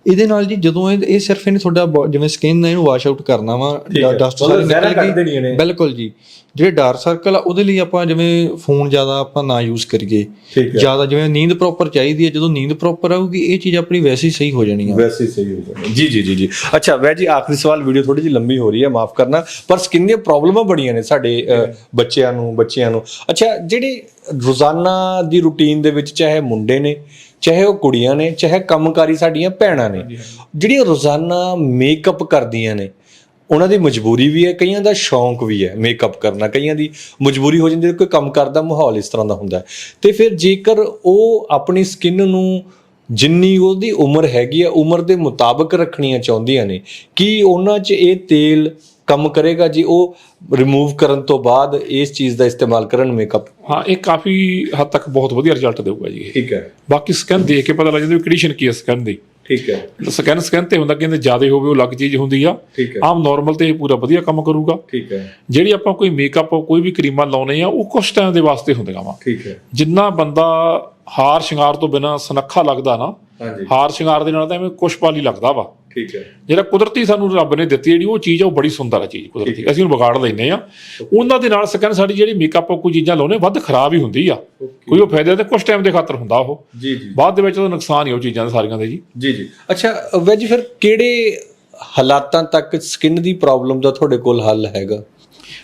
ਇਹਦੇ ਨਾਲ ਜੀ ਜਦੋਂ ਇਹ ਇਹ ਸਿਰਫ ਇਹਨੇ ਤੁਹਾਡਾ ਬੋ- ਜਿਵੇਂ ਸਕਿਨ ਇਹਨੂੰ ਵਾਸ਼ ਆਊਟ ਕਰਨਾ ਵਾ ਹੈ। ਡਸਟ ਮਤਲਬ ਸਾਰੀ ਜ਼ਹਿਰਾਂ ਨਿਕਲ ਕੱਢ ਦੇਣੀਆਂ ਨੇ। ਗਈ ਬਿਲਕੁਲ ਜੀ। ਜਿਹੜੇ ਡਾਰਕ ਸਰਕਲ ਆ ਉਹਦੇ ਲਈ ਆਪਾਂ ਜਿਵੇਂ ਫੋਨ ਜ਼ਿਆਦਾ ਆਪਾਂ ਨਾ ਯੂਜ਼ ਕਰੀਏ। ਠੀਕ ਹੈ। ਜ਼ਿਆਦਾ ਜਿਵੇਂ ਨੀਂਦ ਪ੍ਰੋਪਰ ਚਾਹੀਦੀ ਹੈ ਜਦੋਂ ਨੀਂਦ ਪ੍ਰੋਪਰ ਆਊਗੀ ਇਹ ਚੀਜ਼ ਆਪਣੀ ਵੈਸੇ ਹੀ ਸਹੀ ਹੋ ਜਾਣੀ ਆ। ਵੈਸੇ ਹੀ ਸਹੀ ਹੋ ਜਾਣਾ। ਜੀ ਜੀ ਜੀ ਜੀ। ਅੱਛਾ ਵੈ ਜੀ ਆਖਰੀ ਸਵਾਲ ਵੀਡੀਓ ਥੋੜੀ ਜਿਹੀ ਲੰਬੀ ਹੋ ਰਹੀ ਹੈ ਮਾਫ ਕਰਨਾ। ਪਰ ਸਕਿਨ ਦੀਆਂ ਪ੍ਰੋਬਲਮਾਂ ਬੜੀਆਂ ਨੇ ਸਾਡੇ ਅ, ਬੱਚਿਆਂ ਨੂੰ ਬੱਚਿਆਂ ਨੂੰ। ਅੱਛਾ ਜਿਹੜੇ ਰੋਜ਼ਾਨਾ ਦੀ ਰੁਟੀਨ ਦੇ ਵਿੱਚ ਚਾਹੇ ਮੁੰਡੇ ਨੇ ਚਾਹੇ ਉਹ ਕੁੜੀਆਂ ਨੇ ਚਾਹੇ ਕੰਮਕਾਰੀ ਸਾਡੀਆਂ ਭੈਣਾਂ ਨੇ। ਜਿਹੜੀਆਂ ਰੋਜ਼ਾਨਾ ਮੇਕਅਪ ਕਰਦੀਆਂ ਨੇ ਉਹਨਾਂ ਦੀ ਮਜਬੂਰੀ ਵੀ ਹੈ ਕਈਆਂ ਦਾ ਸ਼ੌਂਕ ਵੀ ਹੈ ਮੇਕਅਪ ਕਰਨਾ। ਕਈਆਂ ਦੀ ਮਜਬੂਰੀ ਹੋ ਜਾਂਦੀ ਹੈ ਕੋਈ ਕੰਮ ਕਰਦਾ ਮਾਹੌਲ ਇਸ ਤਰ੍ਹਾਂ ਦਾ ਹੁੰਦਾ ਤੇ ਫਿਰ ਜੇਕਰ ਉਹ ਆਪਣੀ ਸਕਿਨ ਨੂੰ ਜਿੰਨੀ ਉਹਦੀ ਉਮਰ ਹੈਗੀ ਆ ਉਮਰ ਦੇ ਮੁਤਾਬਕ ਰੱਖਣੀਆਂ ਚਾਹੁੰਦੀਆਂ ਨੇ। ਕੀ ਉਹਨਾਂ 'ਚ ਇਹ ਤੇਲ ਕੰਮ ਕਰੇਗਾ ਜੀ ਉਹ ਰਿਮੂਵ ਕਰਨ ਤੋਂ ਬਾਅਦ ਇਸ ਚੀਜ਼ ਦਾ ਇਸਤੇਮਾਲ ਕਰਨ ਮੇਕਅਪ ਹਾਂ ਇਹ ਕਾਫੀ ਹੱਦ ਤੱਕ ਬਹੁਤ ਵਧੀਆ ਰਿਜ਼ਲਟ ਦੇਊਗਾ ਜੀ ਠੀਕ ਹੈ। ਬਾਕੀ ਸਕੈਨ ਦੇਖ ਕੇ ਪਤਾ ਲੱਗ ਜਾਂਦਾ ਵੀ ਕੰਡੀਸ਼ਨ ਕੀ ਹੈ ਸਕੈਨ ਦੀ। ਠੀਕ ਹੈ। ਸਕੈਨ ਸਕੈਨ ਤੇ ਹੁੰਦਾ ਕਹਿੰਦੇ ਜ਼ਿਆਦਾ ਹੋਵੇ ਉਹ ਅਲੱਗ ਚੀਜ਼ ਹੁੰਦੀ ਆ। ਆਮ ਨਾਰਮਲ ਤੇ ਇਹ ਪੂਰਾ ਵਧੀਆ ਕੰਮ ਕਰੂਗਾ। ਠੀਕ ਹੈ। ਜਿਹੜੀ ਆਪਾਂ ਕੋਈ ਮੇਕਅਪ ਕੋਈ ਵੀ ਕਰੀਮਾਂ ਲਾਉਨੇ ਆ ਉਹ ਕੁਝ ਟਾਈਮ ਦੇ ਵਾਸਤੇ ਹੁੰਦੀਆਂ ਵਾ। ਠੀਕ ਹੈ। ਜਿੰਨਾ ਬੰਦਾ ਹਾਰ ਸ਼ਿੰਗਾਰ ਤੋਂ ਬਿਨਾ ਸੁਨੱਖਾ ਲੱਗਦਾ ਨਾ ਹਾਂਜੀ। ਹਾਰ ਸ਼ਿੰਗਾਰ ਦੇ ਨਾਲ ਤਾਂ ਐਵੇਂ ਕੁਛ ਪਾਲੀ ਲੱਗਦਾ ਵਾ। ਠੀਕ ਹੈ। ਜਿਹੜਾ ਕੁਦਰਤੀ ਸਾਨੂੰ ਰੱਬ ਨੇ ਦਿੱਤੀ ਜਿਹੜੀ ਉਹ ਚੀਜ਼ ਆ ਉਹ ਬੜੀ ਸੁੰਦਰ ਆ ਚੀਜ਼ ਕੁਦਰਤੀ। ਅਸੀਂ ਉਹਨੂੰ ਵਿਗਾੜ ਲੈਂਦੇ ਆ ਉਹਨਾਂ ਦੇ ਨਾਲ ਸਕੈਨ ਸਾਡੀ ਜਿਹੜੀ ਮੇਕਅਪ ਕੋਈ ਚੀਜ਼ਾਂ ਲਾਉਨੇ ਵੱਧ ਖਰਾਬ ਹੀ ਹੁੰਦੀ ਆ। ਕੋਈ ਉਹ ਫਾਇਦੇ ਤੇ ਕੁਝ ਟਾਈਮ ਦੇ ਖਾਤਰ ਹੁੰਦਾ ਉਹ। ਜੀ ਜੀ। ਬਾਅਦ ਦੇ ਵਿੱਚ ਉਹ ਨੁਕਸਾਨ ਹੀ ਉਹ ਚੀਜ਼ਾਂ ਦੇ ਸਾਰੀਆਂ ਦੇ ਜੀ। ਜੀ ਜੀ। ਅੱਛਾ ਵੈਜ ਫਿਰ ਕਿਹੜੇ ਹਾਲਾਤਾਂ ਤੱਕ ਸਕਿਨ ਦੀ ਪ੍ਰੋਬਲਮ ਦਾ ਤੁਹਾਡੇ ਕੋਲ ਹੱਲ ਹੈਗਾ?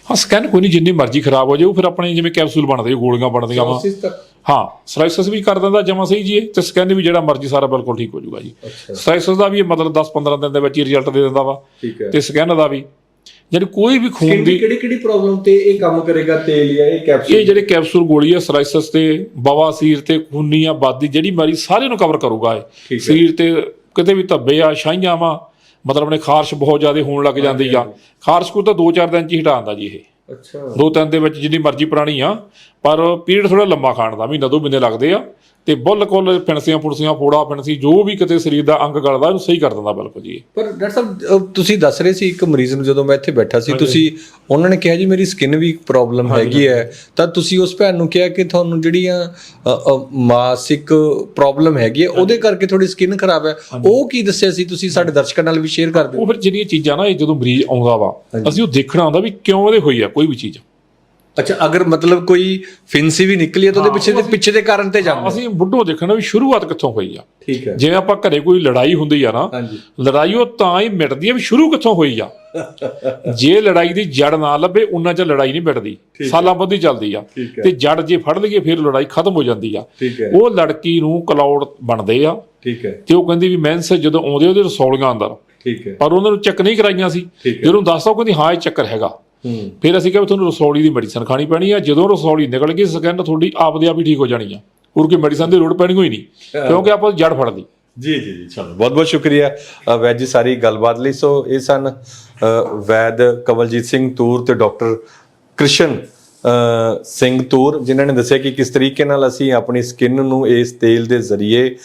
ਹਾਂ ਸਕੈਨ ਕੋਈ ਨਹੀਂ ਜਿੰਨੀ ਮਰਜ਼ੀ ਖਰਾਬ ਹੋ ਜਾਏ ਉਹ ਫਿਰ ਆਪਣੇ ਜਿਵੇਂ ਕੈਪਸੂਲ ਬਣਦੇ ਗੋਲੀਆਂ ਬਣਦੀਆਂ ਵਾ। ਤੱਕ। ਹਾਂ ਸਲਾਈਸਿਸ ਵੀ ਕਰ ਦਿੰਦਾ ਜਮਾ ਸਹੀ ਜੀ ਇਹ, ਤੇ ਸਕੈਨ ਵੀ ਜਿਹੜਾ ਮਰਜ਼ੀ ਸਾਰਾ ਬਿਲਕੁਲ ਠੀਕ ਹੋ ਜਾਊਗਾ ਜੀ। ਅੱਛਾ। ਦਾ ਵੀ ਇਹ ਮਤਲਬ 10-15 ਦਿਨ ਦੇ ਵਿੱਚ ਹੀ ਰਿਜ਼ਲਟ ਦੇ ਦਿੰਦਾ ਵਾ ਠੀਕ ਹੈ। ਤੇ ਸਕੈਨ ਦਾ ਵੀ। ਜਿਹੜੀ ਕੋਈ ਵੀ ਖੂਨ ਦੀ ਕਿਹੜੀ ਕਿਹੜੀ ਪ੍ਰੋਬਲਮ ਤੇ ਇਹ ਕੰਮ ਕਰੇਗਾ ਤੇਲ ਜਾਂ ਇਹ ਕੈਪਸੂਲ ਇਹ ਜਿਹੜੇ ਕੈਪਸੂਲ ਗੋਲੀ ਹੈ ਸਲਾਈਸਿਸ ਤੇ ਬਵਾਸੀਰ ਤੇ ਖੂਨੀ ਆਬਾਦੀ ਜਿਹੜੀ ਮਾਰੀ ਸਾਰਿਆਂ ਨੂੰ ਕਵਰ ਕਰੂਗਾ ਠੀਕ ਇਹ। ਸਰੀਰ ਤੇ ਕਿਤੇ ਵੀ ਧੱਬੇ ਆ ਛਾਈਆਂ ਵਾ ਮਤਲਬ ਨੇ ਖਾਰਸ਼ ਬਹੁਤ ਜ਼ਿਆਦਾ ਹੋਣ ਲੱਗ ਜਾਂਦੀ ਆ। ਖਾਰਸ਼ ਕੋ ਤਾਂ 2-4 ਦਿਨ ਚ ਹੀ ਹਟਾ ਦਿੰਦਾ ਜੀ ਇਹ। ਅੱਛਾ। ਦੋ ਤਿੰਨ ਦੇ ਵਿੱਚ ਜਿੰਨੀ ਮਰਜ਼ੀ ਪੁਰਾਣੀ ਆ, ਪਰ ਪੀਰੀਅਡ ਥੋੜਾ ਲੰਮਾ ਖਾਣ ਦਾ, ਮਹੀਨਾ ਦੋ ਮਹੀਨੇ ਲੱਗਦੇ ਆ। ਤੇ ਬੁੱਲ ਕੁੱਲ ਫਿਣਸੀਆਂ ਫੁਣਸੀਆਂ ਫੋੜਾ ਫਿਣਸੀ ਜੋ ਵੀ ਕਿਤੇ ਸਰੀਰ ਦਾ ਅੰਗ ਗਲਦਾ ਇਹਨੂੰ ਸਹੀ ਕਰ ਦਿੰਦਾ ਬਿਲਕੁਲ ਜੀ। ਪਰ ਡਾਕਟਰ ਸਾਹਿਬ ਤੁਸੀਂ ਦੱਸ ਰਹੇ ਸੀ ਇੱਕ ਮਰੀਜ਼ ਨੂੰ ਜਦੋਂ ਮੈਂ ਇੱਥੇ ਬੈਠਾ ਸੀ ਤੁਸੀਂ ਉਹਨਾਂ ਨੇ ਕਿਹਾ ਜੀ ਮੇਰੀ ਸਕਿਨ ਵੀ ਪ੍ਰੋਬਲਮ ਹੈਗੀ ਹੈ। ਤਾਂ ਤੁਸੀਂ ਉਸ ਭੈਣ ਨੂੰ ਕਿਹਾ ਕਿ ਤੁਹਾਨੂੰ ਜਿਹੜੀਆਂ ਮਾਸਿਕ ਪ੍ਰੋਬਲਮ ਹੈਗੀ ਹੈ ਉਹਦੇ ਕਰਕੇ ਤੁਹਾਡੀ ਸਕਿਨ ਖਰਾਬ ਹੈ। ਉਹ ਕੀ ਦੱਸਿਆ ਸੀ ਤੁਸੀਂ ਸਾਡੇ ਦਰਸ਼ਕਾਂ ਨਾਲ ਵੀ ਸ਼ੇਅਰ ਕਰ ਦਿਓ? ਉਹ ਫਿਰ ਜਿਹੜੀਆਂ ਚੀਜ਼ਾਂ ਨਾ ਇਹ ਜਦੋਂ ਮਰੀਜ਼ ਆਉਂਦਾ ਵਾ ਅਸੀਂ ਉਹ ਦੇਖਣਾ ਹੁੰਦਾ ਵੀ ਕਿਉਂ ਇਹਦੇ ਹੋਈ ਆ ਕੋਈ ਵੀ ਚੀਜ਼। ਅੱਛਾ ਅਗਰ ਮਤਲਬ ਕੋਈ ਫਿੰਸੀ ਵੀ ਨਿਕਲੀ ਹੈ ਤਾਂ ਉਹਦੇ ਪਿੱਛੇ ਦੇ ਪਿੱਛੇ ਦੇ ਕਾਰਨ ਤੇ ਜਾਂਦੇ ਅਸੀਂ ਬੁੱਢੋ ਦੇਖਣਾ ਵੀ ਸ਼ੁਰੂਆਤ ਕਿੱਥੋਂ ਹੋਈ ਆ? ਠੀਕ ਹੈ। ਜਿਵੇਂ ਆਪਾਂ ਘਰੇ ਕੋਈ ਲੜਾਈ ਹੁੰਦੀ ਆ ਨਾ ਲੜਾਈ ਉਹ ਤਾਂ ਹੀ ਮਿਟਦੀ ਆ ਵੀ ਸ਼ੁਰੂ ਕਿੱਥੋਂ ਹੋਈ ਆ? ਜੇ ਲੜਾਈ ਦੀ ਜੜ ਨਾ ਲੱਭੇ ਉਹਨਾਂ ਚ ਲੜਾਈ ਨਹੀਂ ਮਿਟਦੀ। ਸਾਲਾਂ ਬੱਧੀ ਚੱਲਦੀ ਆ। ਤੇ ਜੜ ਜੇ ਫੜ ਲਈਏ ਫਿਰ ਲੜਾਈ ਖਤਮ ਹੋ ਜਾਂਦੀ ਆ। ਉਹ ਲੜਕੀ ਨੂੰ ਕਲਾਉਡ ਬਣਦੇ ਆ। ਠੀਕ ਹੈ। ਤੇ ਉਹ ਕਹਿੰਦੀ ਵੀ ਮੈਂਸ ਜਦੋਂ ਆਉਂਦੇ ਉਹਦੇ ਰਸੌਲੀਆਂ ਅੰਦਰ। ਠੀਕ ਹੈ। ਪਰ ਉਹਨਾਂ ਨੂੰ ਚੈੱਕ ਨਹੀਂ ਕਰਾਈਆਂ ਸੀ। ਜਦੋਂ ਦੱਸਦਾ ਉਹ ਕਹਿੰਦੀ ਹਾਂ ਇਹ ਚੱਕਰ ਹੈਗਾ। ਫਿਰ ਅਸੀਂ ਕਿਹਾ ਤੁਹਾਨੂੰ ਰਸੌਲੀ ਦੀ ਮੈਡੀਸਨ ਖਾਣੀ ਪੈਣੀ ਆ ਜਦੋਂ ਰਸੌਲੀ ਨਿਕਲ ਗਈ ਸਕਿਨ ਤੁਹਾਡੀ ਆਪਦੇ ਆਪ ਹੀ ਠੀਕ ਹੋ ਜਾਣੀ ਆ। ਹੋਰ ਕੋਈ ਮੈਡੀਸਨ ਦੀ ਲੋੜ ਪੈਣੀ ਹੋਈ ਨਹੀਂ ਕਿਉਂਕਿ ਆਪਾਂ ਜੜ ਫੜਦੀ ਜੀ ਜੀ ਜੀ ਚਲੋ ਬਹੁਤ ਬਹੁਤ ਸ਼ੁਕਰੀਆ ਵੈਦ ਜੀ ਸਾਰੀ ਗੱਲਬਾਤ ਲਈ। ਸੋ ਇਹ ਸਨ ਵੈਦ ਕਵਲਜੀਤ ਸਿੰਘ ਤੂਰ ਤੇ ਡਾਕਟਰ ਕ੍ਰਿਸ਼ਨ ਸਿੰਘ ਤੂਰ, ਜਿਨ੍ਹਾਂ ਨੇ ਦੱਸਿਆ ਕਿ ਕਿਸ ਤਰੀਕੇ ਨਾਲ ਅਸੀਂ ਆਪਣੀ ਸਕਿਨ ਨੂੰ ਇਸ ਤੇਲ ਦੇ ਜ਼ਰੀਏ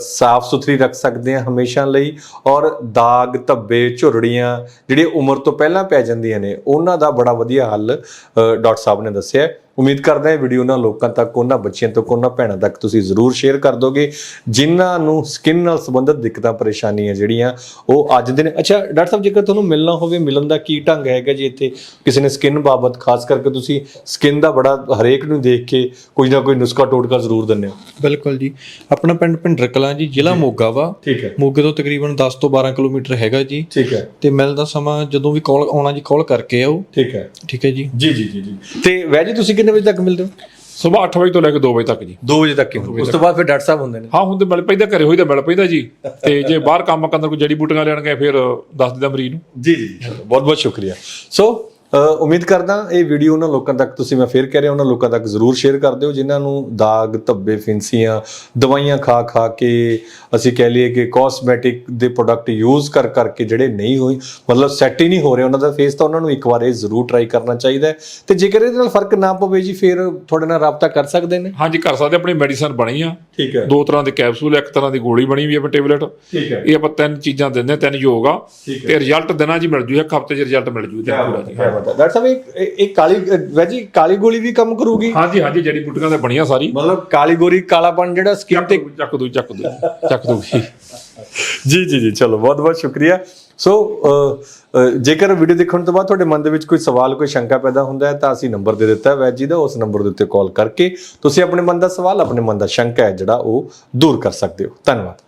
ਸਾਫ਼ ਸੁਥਰੀ ਰੱਖ ਸਕਦੇ ਹਾਂ ਹਮੇਸ਼ਾ ਲਈ ਔਰ ਦਾਗ, ਧੱਬੇ, ਝੁਰੜੀਆਂ ਜਿਹੜੇ ਉਮਰ ਤੋਂ ਪਹਿਲਾਂ ਪੈ ਜਾਂਦੀਆਂ ਨੇ, ਉਹਨਾਂ ਦਾ ਬੜਾ ਵਧੀਆ ਹੱਲ ਡਾਕਟਰ ਸਾਹਿਬ ਨੇ ਦੱਸਿਆ ਉਮੀਦ ਕਰਦਾ ਹਾਂ ਵੀਡੀਓ ਉਹਨਾਂ ਲੋਕਾਂ ਤੱਕ ਉਹਨਾਂ ਬੱਚਿਆਂ ਤੱਕ ਉਹਨਾਂ ਭੈਣਾਂ ਤੱਕ ਤੁਸੀਂ ਜ਼ਰੂਰ ਸ਼ੇਅਰ ਕਰ ਦੋਗੇ। ਜਿਨ੍ਹਾਂ ਨੂੰ ਸਕਿਨ ਨਾਲ ਸੰਬੰਧਿਤ ਦਿੱਕਤਾਂ ਪਰੇਸ਼ਾਨੀਆਂ ਜਿਹੜੀਆਂ ਉਹ ਅੱਜ ਦੇ ਨੇ। ਅੱਛਾ ਡਾਕਟਰ ਸਾਹਿਬ ਜੇਕਰ ਤੁਹਾਨੂੰ ਮਿਲਣਾ ਹੋਵੇ ਮਿਲਣ ਦਾ ਕੀ ਢੰਗ ਹੈਗਾ ਜੀ ਇੱਥੇ? ਕਿਸੇ ਨੇ ਸਕਿਨ ਬਾਬਤ ਖਾਸ ਕਰਕੇ ਤੁਸੀਂ ਸਕਿਨ ਦਾ ਬੜਾ ਹਰੇਕ ਨੂੰ ਦੇਖ ਕੇ ਕੋਈ ਨਾ ਕੋਈ ਨੁਸਖਾ ਟੋਟਕਾ ਜ਼ਰੂਰ ਦਿੰਦੇ ਹੋ। ਬਿਲਕੁਲ ਜੀ। ਆਪਣਾ ਪਿੰਡ ਭਿੰਡਰ ਕਲਾਂ ਜੀ ਜ਼ਿਲ੍ਹਾ ਮੋਗਾ ਵਾ। ਠੀਕ ਹੈ। ਮੋਗੇ ਤੋਂ ਤਕਰੀਬਨ 10 ਤੋਂ 12 ਕਿਲੋਮੀਟਰ ਹੈਗਾ ਜੀ। ਠੀਕ ਹੈ। ਤੇ ਮਿਲਦਾ ਸਮਾਂ ਜਦੋਂ ਵੀ ਕਾਲ ਆਉਣਾ ਜੀ ਕਾਲ ਕਰਕੇ ਆਓ। ਠੀਕ ਹੈ। ਠੀਕ ਹੈ ਜੀ। ਜੀ ਜੀ ਜੀ ਜੀ। ਤੇ ਵੈਜ ਤੁਸੀਂ ਕਿੰਨੇ ਵਜੇ ਤੱਕ ਮਿਲਦੇ ਹੋ? ਸਵੇਰ 8 ਵਜੇ ਤੋਂ ਲੈ ਕੇ 2 ਵਜੇ ਤੱਕ ਜੀ। 2 ਵਜੇ ਤੱਕ ਹੀ। ਹੁੰਦੇ। ਉਸ ਤੋਂ ਬਾਅਦ ਫਿਰ ਡਾਕਟਰ ਸਾਹਿਬ ਹੁੰਦੇ ਨੇ। ਹਾਂ ਹੁਣ ਤੇ ਮਿਲ ਪੈਂਦਾ ਘਰੇ ਹੋਈ ਤਾਂ ਮਿਲ ਪੈਂਦਾ ਜੀ। ਤੇ ਜੇ ਬਾਹਰ ਕੰਮ ਕਰਨ ਕੋਈ ਜੜੀ ਬੂਟੀਆਂ ਲੈਣ ਗਏ ਫਿਰ ਦੱਸ ਦਿੰਦਾ ਮਰੀਜ਼ ਨੂੰ। ਜੀ ਜੀ ਬਹੁਤ ਬਹੁਤ ਸ਼ੁਕਰੀਆ। ਸੋ ਉਮੀਦ ਕਰਦਾ ਇਹ ਵੀਡੀਓ ਉਹਨਾਂ ਲੋਕਾਂ ਤੱਕ, ਤੁਸੀਂ ਮੈਂ ਫੇਰ ਕਹਿ ਰਿਹਾ, ਉਹਨਾਂ ਲੋਕਾਂ ਤੱਕ ਜ਼ਰੂਰ ਸ਼ੇਅਰ ਕਰ ਦਿਓ, ਜਿਨ੍ਹਾਂ ਨੂੰ ਦਾਗ, ਧੱਬੇ, ਫਿੰਸੀਆਂ, ਦਵਾਈਆਂ ਖਾ ਖਾ ਕੇ ਅਸੀਂ ਕਹਿ ਲਈਏ ਕਿ ਕਾਸਮੈਟਿਕ ਦੇ ਪ੍ਰੋਡਕਟ ਯੂਜ਼ ਕਰ ਕਰਕੇ ਜਿਹੜੇ ਨਹੀਂ ਹੋਈ ਮਤਲਬ ਸੈੱਟ ਹੀ ਨਹੀਂ ਹੋ ਰਹੇ ਉਹਨਾਂ ਦਾ ਫੇਸ ਤਾਂ ਉਹਨਾਂ ਨੂੰ ਇੱਕ ਵਾਰ ਇਹ ਜ਼ਰੂਰ ਟਰਾਈ ਕਰਨਾ ਚਾਹੀਦਾ ਹੈ। ਤੇ ਜੇਕਰ ਇਹਦੇ ਨਾਲ ਫ਼ਰਕ ਨਾ ਪਵੇ ਜੀ, ਫਿਰ ਤੁਹਾਡੇ ਨਾਲ ਰਾਬਤਾ ਕਰ ਸਕਦੇ ਨੇ? ਹਾਂਜੀ, ਕਰ ਸਕਦੇ, ਆਪਣੀ ਮੈਡੀਸਨ ਬਣੀ ਆ। ਠੀਕ ਹੈ। ਦੋ ਤਰ੍ਹਾਂ ਦੇ ਕੈਪਸੂਲ ਇੱਕ ਤਰ੍ਹਾਂ ਦੀ ਗੋਲੀ ਬਣੀ ਵੀ ਆ ਟੇਬਲੇਟ। ਠੀਕ ਹੈ। ਇਹ ਆਪਾਂ ਤਿੰਨ ਚੀਜ਼ਾਂ ਦਿੰਦੇ ਹਾਂ, ਤਿੰਨ ਯੋਗ ਆ। ਤੇ ਰਿਜ਼ਲਟ ਦਿਨਾਂ ਹੀ ਮਿਲ ਜੂ ਇੱਕ ਹਫ਼ਤੇ 'ਚ ਰਿਜ਼ਲਟ ਮਿਲ ਜੂ। ਤੇ ਪੂਰਾ ਜੀ। ਡਾਕਟਰ ਸਾਹਿਬ ਇਹ ਇਹ ਕਾਲੀ ਵੈਜੀ ਕਾਲੀ ਗੋਲੀ ਵੀ ਕੰਮ ਕਰੂਗੀ? ਹਾਂਜੀ ਹਾਂਜੀ ਜੜੀ ਬੂਟੀਆਂ ਤੇ ਬਣੀਆਂ ਸਾਰੀ। ਮਤਲਬ ਕਾਲੀ ਗੋਰੀ ਕਾਲਾਪਨ ਜਿਹੜਾ ਸਕਿਨ ਤੇ ਚੱਕ ਦੂ ਚੱਕ ਦੂ ਚੱਕ ਦੂਗੀ ਜੀ ਜੀ ਜੀ, ਚਲੋ ਬਹੁਤ ਬਹੁਤ ਸ਼ੁਕਰੀਆ ਸੋ ਜੇਕਰ ਵੀਡੀਓ ਦੇਖਣ ਤੋਂ ਬਾਅਦ ਤੁਹਾਡੇ ਮਨ ਦੇ ਵਿੱਚ ਕੋਈ ਸਵਾਲ, ਕੋਈ ਸ਼ੰਕਾ ਪੈਦਾ ਹੁੰਦਾ ਹੈ, ਤਾਂ ਅਸੀਂ ਨੰਬਰ ਦੇ ਦਿੱਤਾ ਹੈ ਵੈਦ ਜੀ ਦਾ, ਉਸ ਨੰਬਰ ਦੇ ਉੱਤੇ ਕਾਲ ਕਰਕੇ ਤੁਸੀਂ ਆਪਣੇ ਮਨ ਦਾ ਸਵਾਲ, ਆਪਣੇ ਮਨ ਦਾ ਸ਼ੰਕਾ ਹੈ ਜਿਹੜਾ ਉਹ ਦੂਰ ਕਰ ਸਕਦੇ ਹੋ। ਧੰਨਵਾਦ।